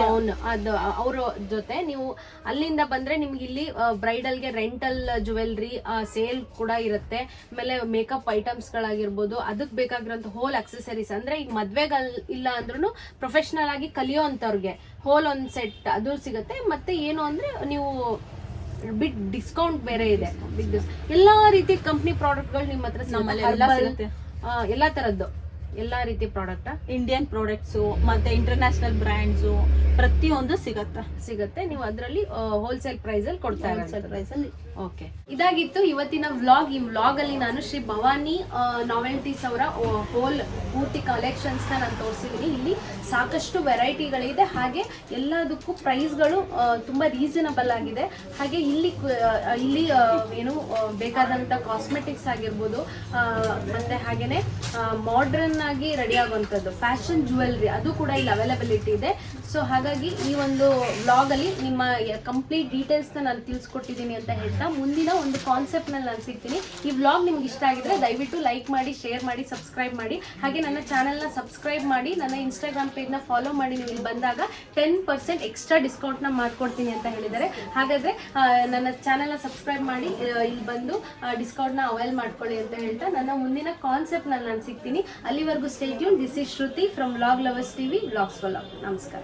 ಗೌನ್ ಅದು ಅವ್ರ ಜೊತೆ ನೀವು ಅಲ್ಲಿಂದ ಬಂದ್ರೆ ನಿಮ್ಗೆ ಇಲ್ಲಿ ಬ್ರೈಡಲ್ಗೆ ರೆಂಟಲ್ ಜುವೆಲ್ರಿ ಸೇಲ್ ಕೂಡ ಇರುತ್ತೆ. ಆಮೇಲೆ ಮೇಕಪ್ ಐಟಮ್ಸ್ ಗಳಾಗಿರ್ಬೋದು ಅದಕ್ಕೆ ಬೇಕಾಗಿರೋಂಥ ಹೋಲ್ ಅಕ್ಸೆಸರೀಸ್ ಅಂದ್ರೆ ಈಗ ಮದ್ವೆಗಲ್ ಇಲ್ಲ ಅಂದ್ರೂ ಪ್ರೊಫೆಷನಲ್ ಆಗಿ ಕಲಿಯೋ ಅಂತವ್ರಿಗೆ ಹೋಲ್ ಒಂದ್ ಸೆಟ್ ಅದು ಸಿಗುತ್ತೆ. ಮತ್ತೆ ಏನು ಅಂದ್ರೆ ನೀವು ಬಿಗ್ ಡಿಸ್ಕೌಂಟ್ ಬೇರೆ ಇದೆ. ಬಿಗ್ ಎಲ್ಲಾ ರೀತಿ ಕಂಪ್ನಿ ಪ್ರಾಡಕ್ಟ್ಗಳು ನಿಮ್ಮ ಹತ್ರ ಸಿಗುತ್ತೆ. ಎಲ್ಲಾ ತರದ್ದು. ಎಲ್ಲಾ ರೀತಿ ಪ್ರಾಡಕ್ಟ್ ಇಂಡಿಯನ್ ಪ್ರಾಡಕ್ಟ್ಸ್ ಮತ್ತೆ ಇಂಟರ್ನ್ಯಾಷನಲ್ ಬ್ರ್ಯಾಂಡ್ಸ್ ಪ್ರತಿಯೊಂದು ಸಿಗತ್ತೆ. ಸಿಗತ್ತೆ. ನೀವು ಅದರಲ್ಲಿ ಹೋಲ್ಸೇಲ್ ಪ್ರೈಸ್ ಅಲ್ಲಿ ಕೊಡ್ತಾ ಹೋಲ್ಸೇಲ್ ಪ್ರೈಸ್ ಅಲ್ಲಿ ಓಕೆ ಇದಾಗಿತ್ತು ಇವತ್ತಿನ ವ್ಲಾಗ್ ಈ ವ್ಲಾಗ್ ಅಲ್ಲಿ ನಾನು ಶ್ರೀ ಭವಾನಿ ನಾವೆಲ್ಟೀಸ್ ಅವರ ಹೋಲ್ ಪೂರ್ತಿ ಕಲೆಕ್ಷನ್ಸ್ನ ನಾನು ತೋರಿಸಿದ್ದೀನಿ ಇಲ್ಲಿ ಸಾಕಷ್ಟು ವೆರೈಟಿಗಳಿದೆ. ಹಾಗೆ ಎಲ್ಲದಕ್ಕೂ ಪ್ರೈಸ್ಗಳು ತುಂಬಾ ರೀಸನಬಲ್ ಆಗಿದೆ. ಹಾಗೆ ಇಲ್ಲಿ ಇಲ್ಲಿ ಏನು ಬೇಕಾದಂತ ಕಾಸ್ಮೆಟಿಕ್ಸ್ ಆಗಿರ್ಬೋದು ಮತ್ತೆ ಹಾಗೇನೆ ಮಾಡ್ರನ್ ಆಗಿ ರೆಡಿ ಆಗುವಂಥದ್ದು ಫ್ಯಾಷನ್ ಜುವೆಲ್ರಿ ಅದು ಕೂಡ ಇಲ್ಲಿ ಅವೈಲಬಿಲಿಟಿ ಇದೆ. ಸೊ ಹಾಗಾಗಿ ಈ ಒಂದು ವ್ಲಾಗ್ ಅಲ್ಲಿ ನಿಮ್ಮ ಕಂಪ್ಲೀಟ್ ಡೀಟೇಲ್ಸ್ ನಾನು ತಿಳಿಸ್ಕೊಟ್ಟಿದ್ದೀನಿ ಅಂತ ಹೇಳ್ತಾ ಮುಂದಿನ ಒಂದು ಕಾನ್ಸೆಪ್ಟ್ನಲ್ಲಿ ನಾನು ಸಿಗ್ತೀನಿ. ಈ ವ್ಲಾಗ್ ನಿಮ್ಗೆ ಇಷ್ಟ ಆಗಿದ್ರೆ ದಯವಿಟ್ಟು ಲೈಕ್ ಮಾಡಿ ಶೇರ್ ಮಾಡಿ ಸಬ್ಸ್ಕ್ರೈಬ್ ಮಾಡಿ. ಹಾಗೆ ನನ್ನ ಚಾನೆಲ್ನ ಸಬ್ಸ್ಕ್ರೈಬ್ ಮಾಡಿ, ನನ್ನ ಇನ್ಸ್ಟಾಗ್ರಾಮ್ನ ಫಾಲೋ ಮಾಡಿ. ನೀವು ಇಲ್ಲಿ ಬಂದಾಗ ಟೆನ್ ಪರ್ಸೆಂಟ್ ಎಕ್ಸ್ಟ್ರಾ ಡಿಸ್ಕೌಂಟ್ನ ಮಾಡ್ಕೊಡ್ತೀನಿ ಅಂತ ಹೇಳಿದ್ದಾರೆ. ಹಾಗಾದ್ರೆ ನನ್ನ ಚಾನೆಲ್ನ ಸಬ್ಸ್ಕ್ರೈಬ್ ಮಾಡಿ ಇಲ್ಲಿ ಬಂದು ಡಿಸ್ಕೌಂಟ್ನ ಅವೈಲ್ ಮಾಡ್ಕೊಳ್ಳಿ ಅಂತ ಹೇಳ್ತಾ ನನ್ನ ಮುಂದಿನ ಕಾನ್ಸೆಪ್ಟ್ನಲ್ಲಿ ನಾನು ಸಿಗ್ತೀನಿ. ಅಲ್ಲಿವರೆಗೂ stay tuned this is Shruti from vlog lovers TV blogs follow ನಮಸ್ಕಾರ.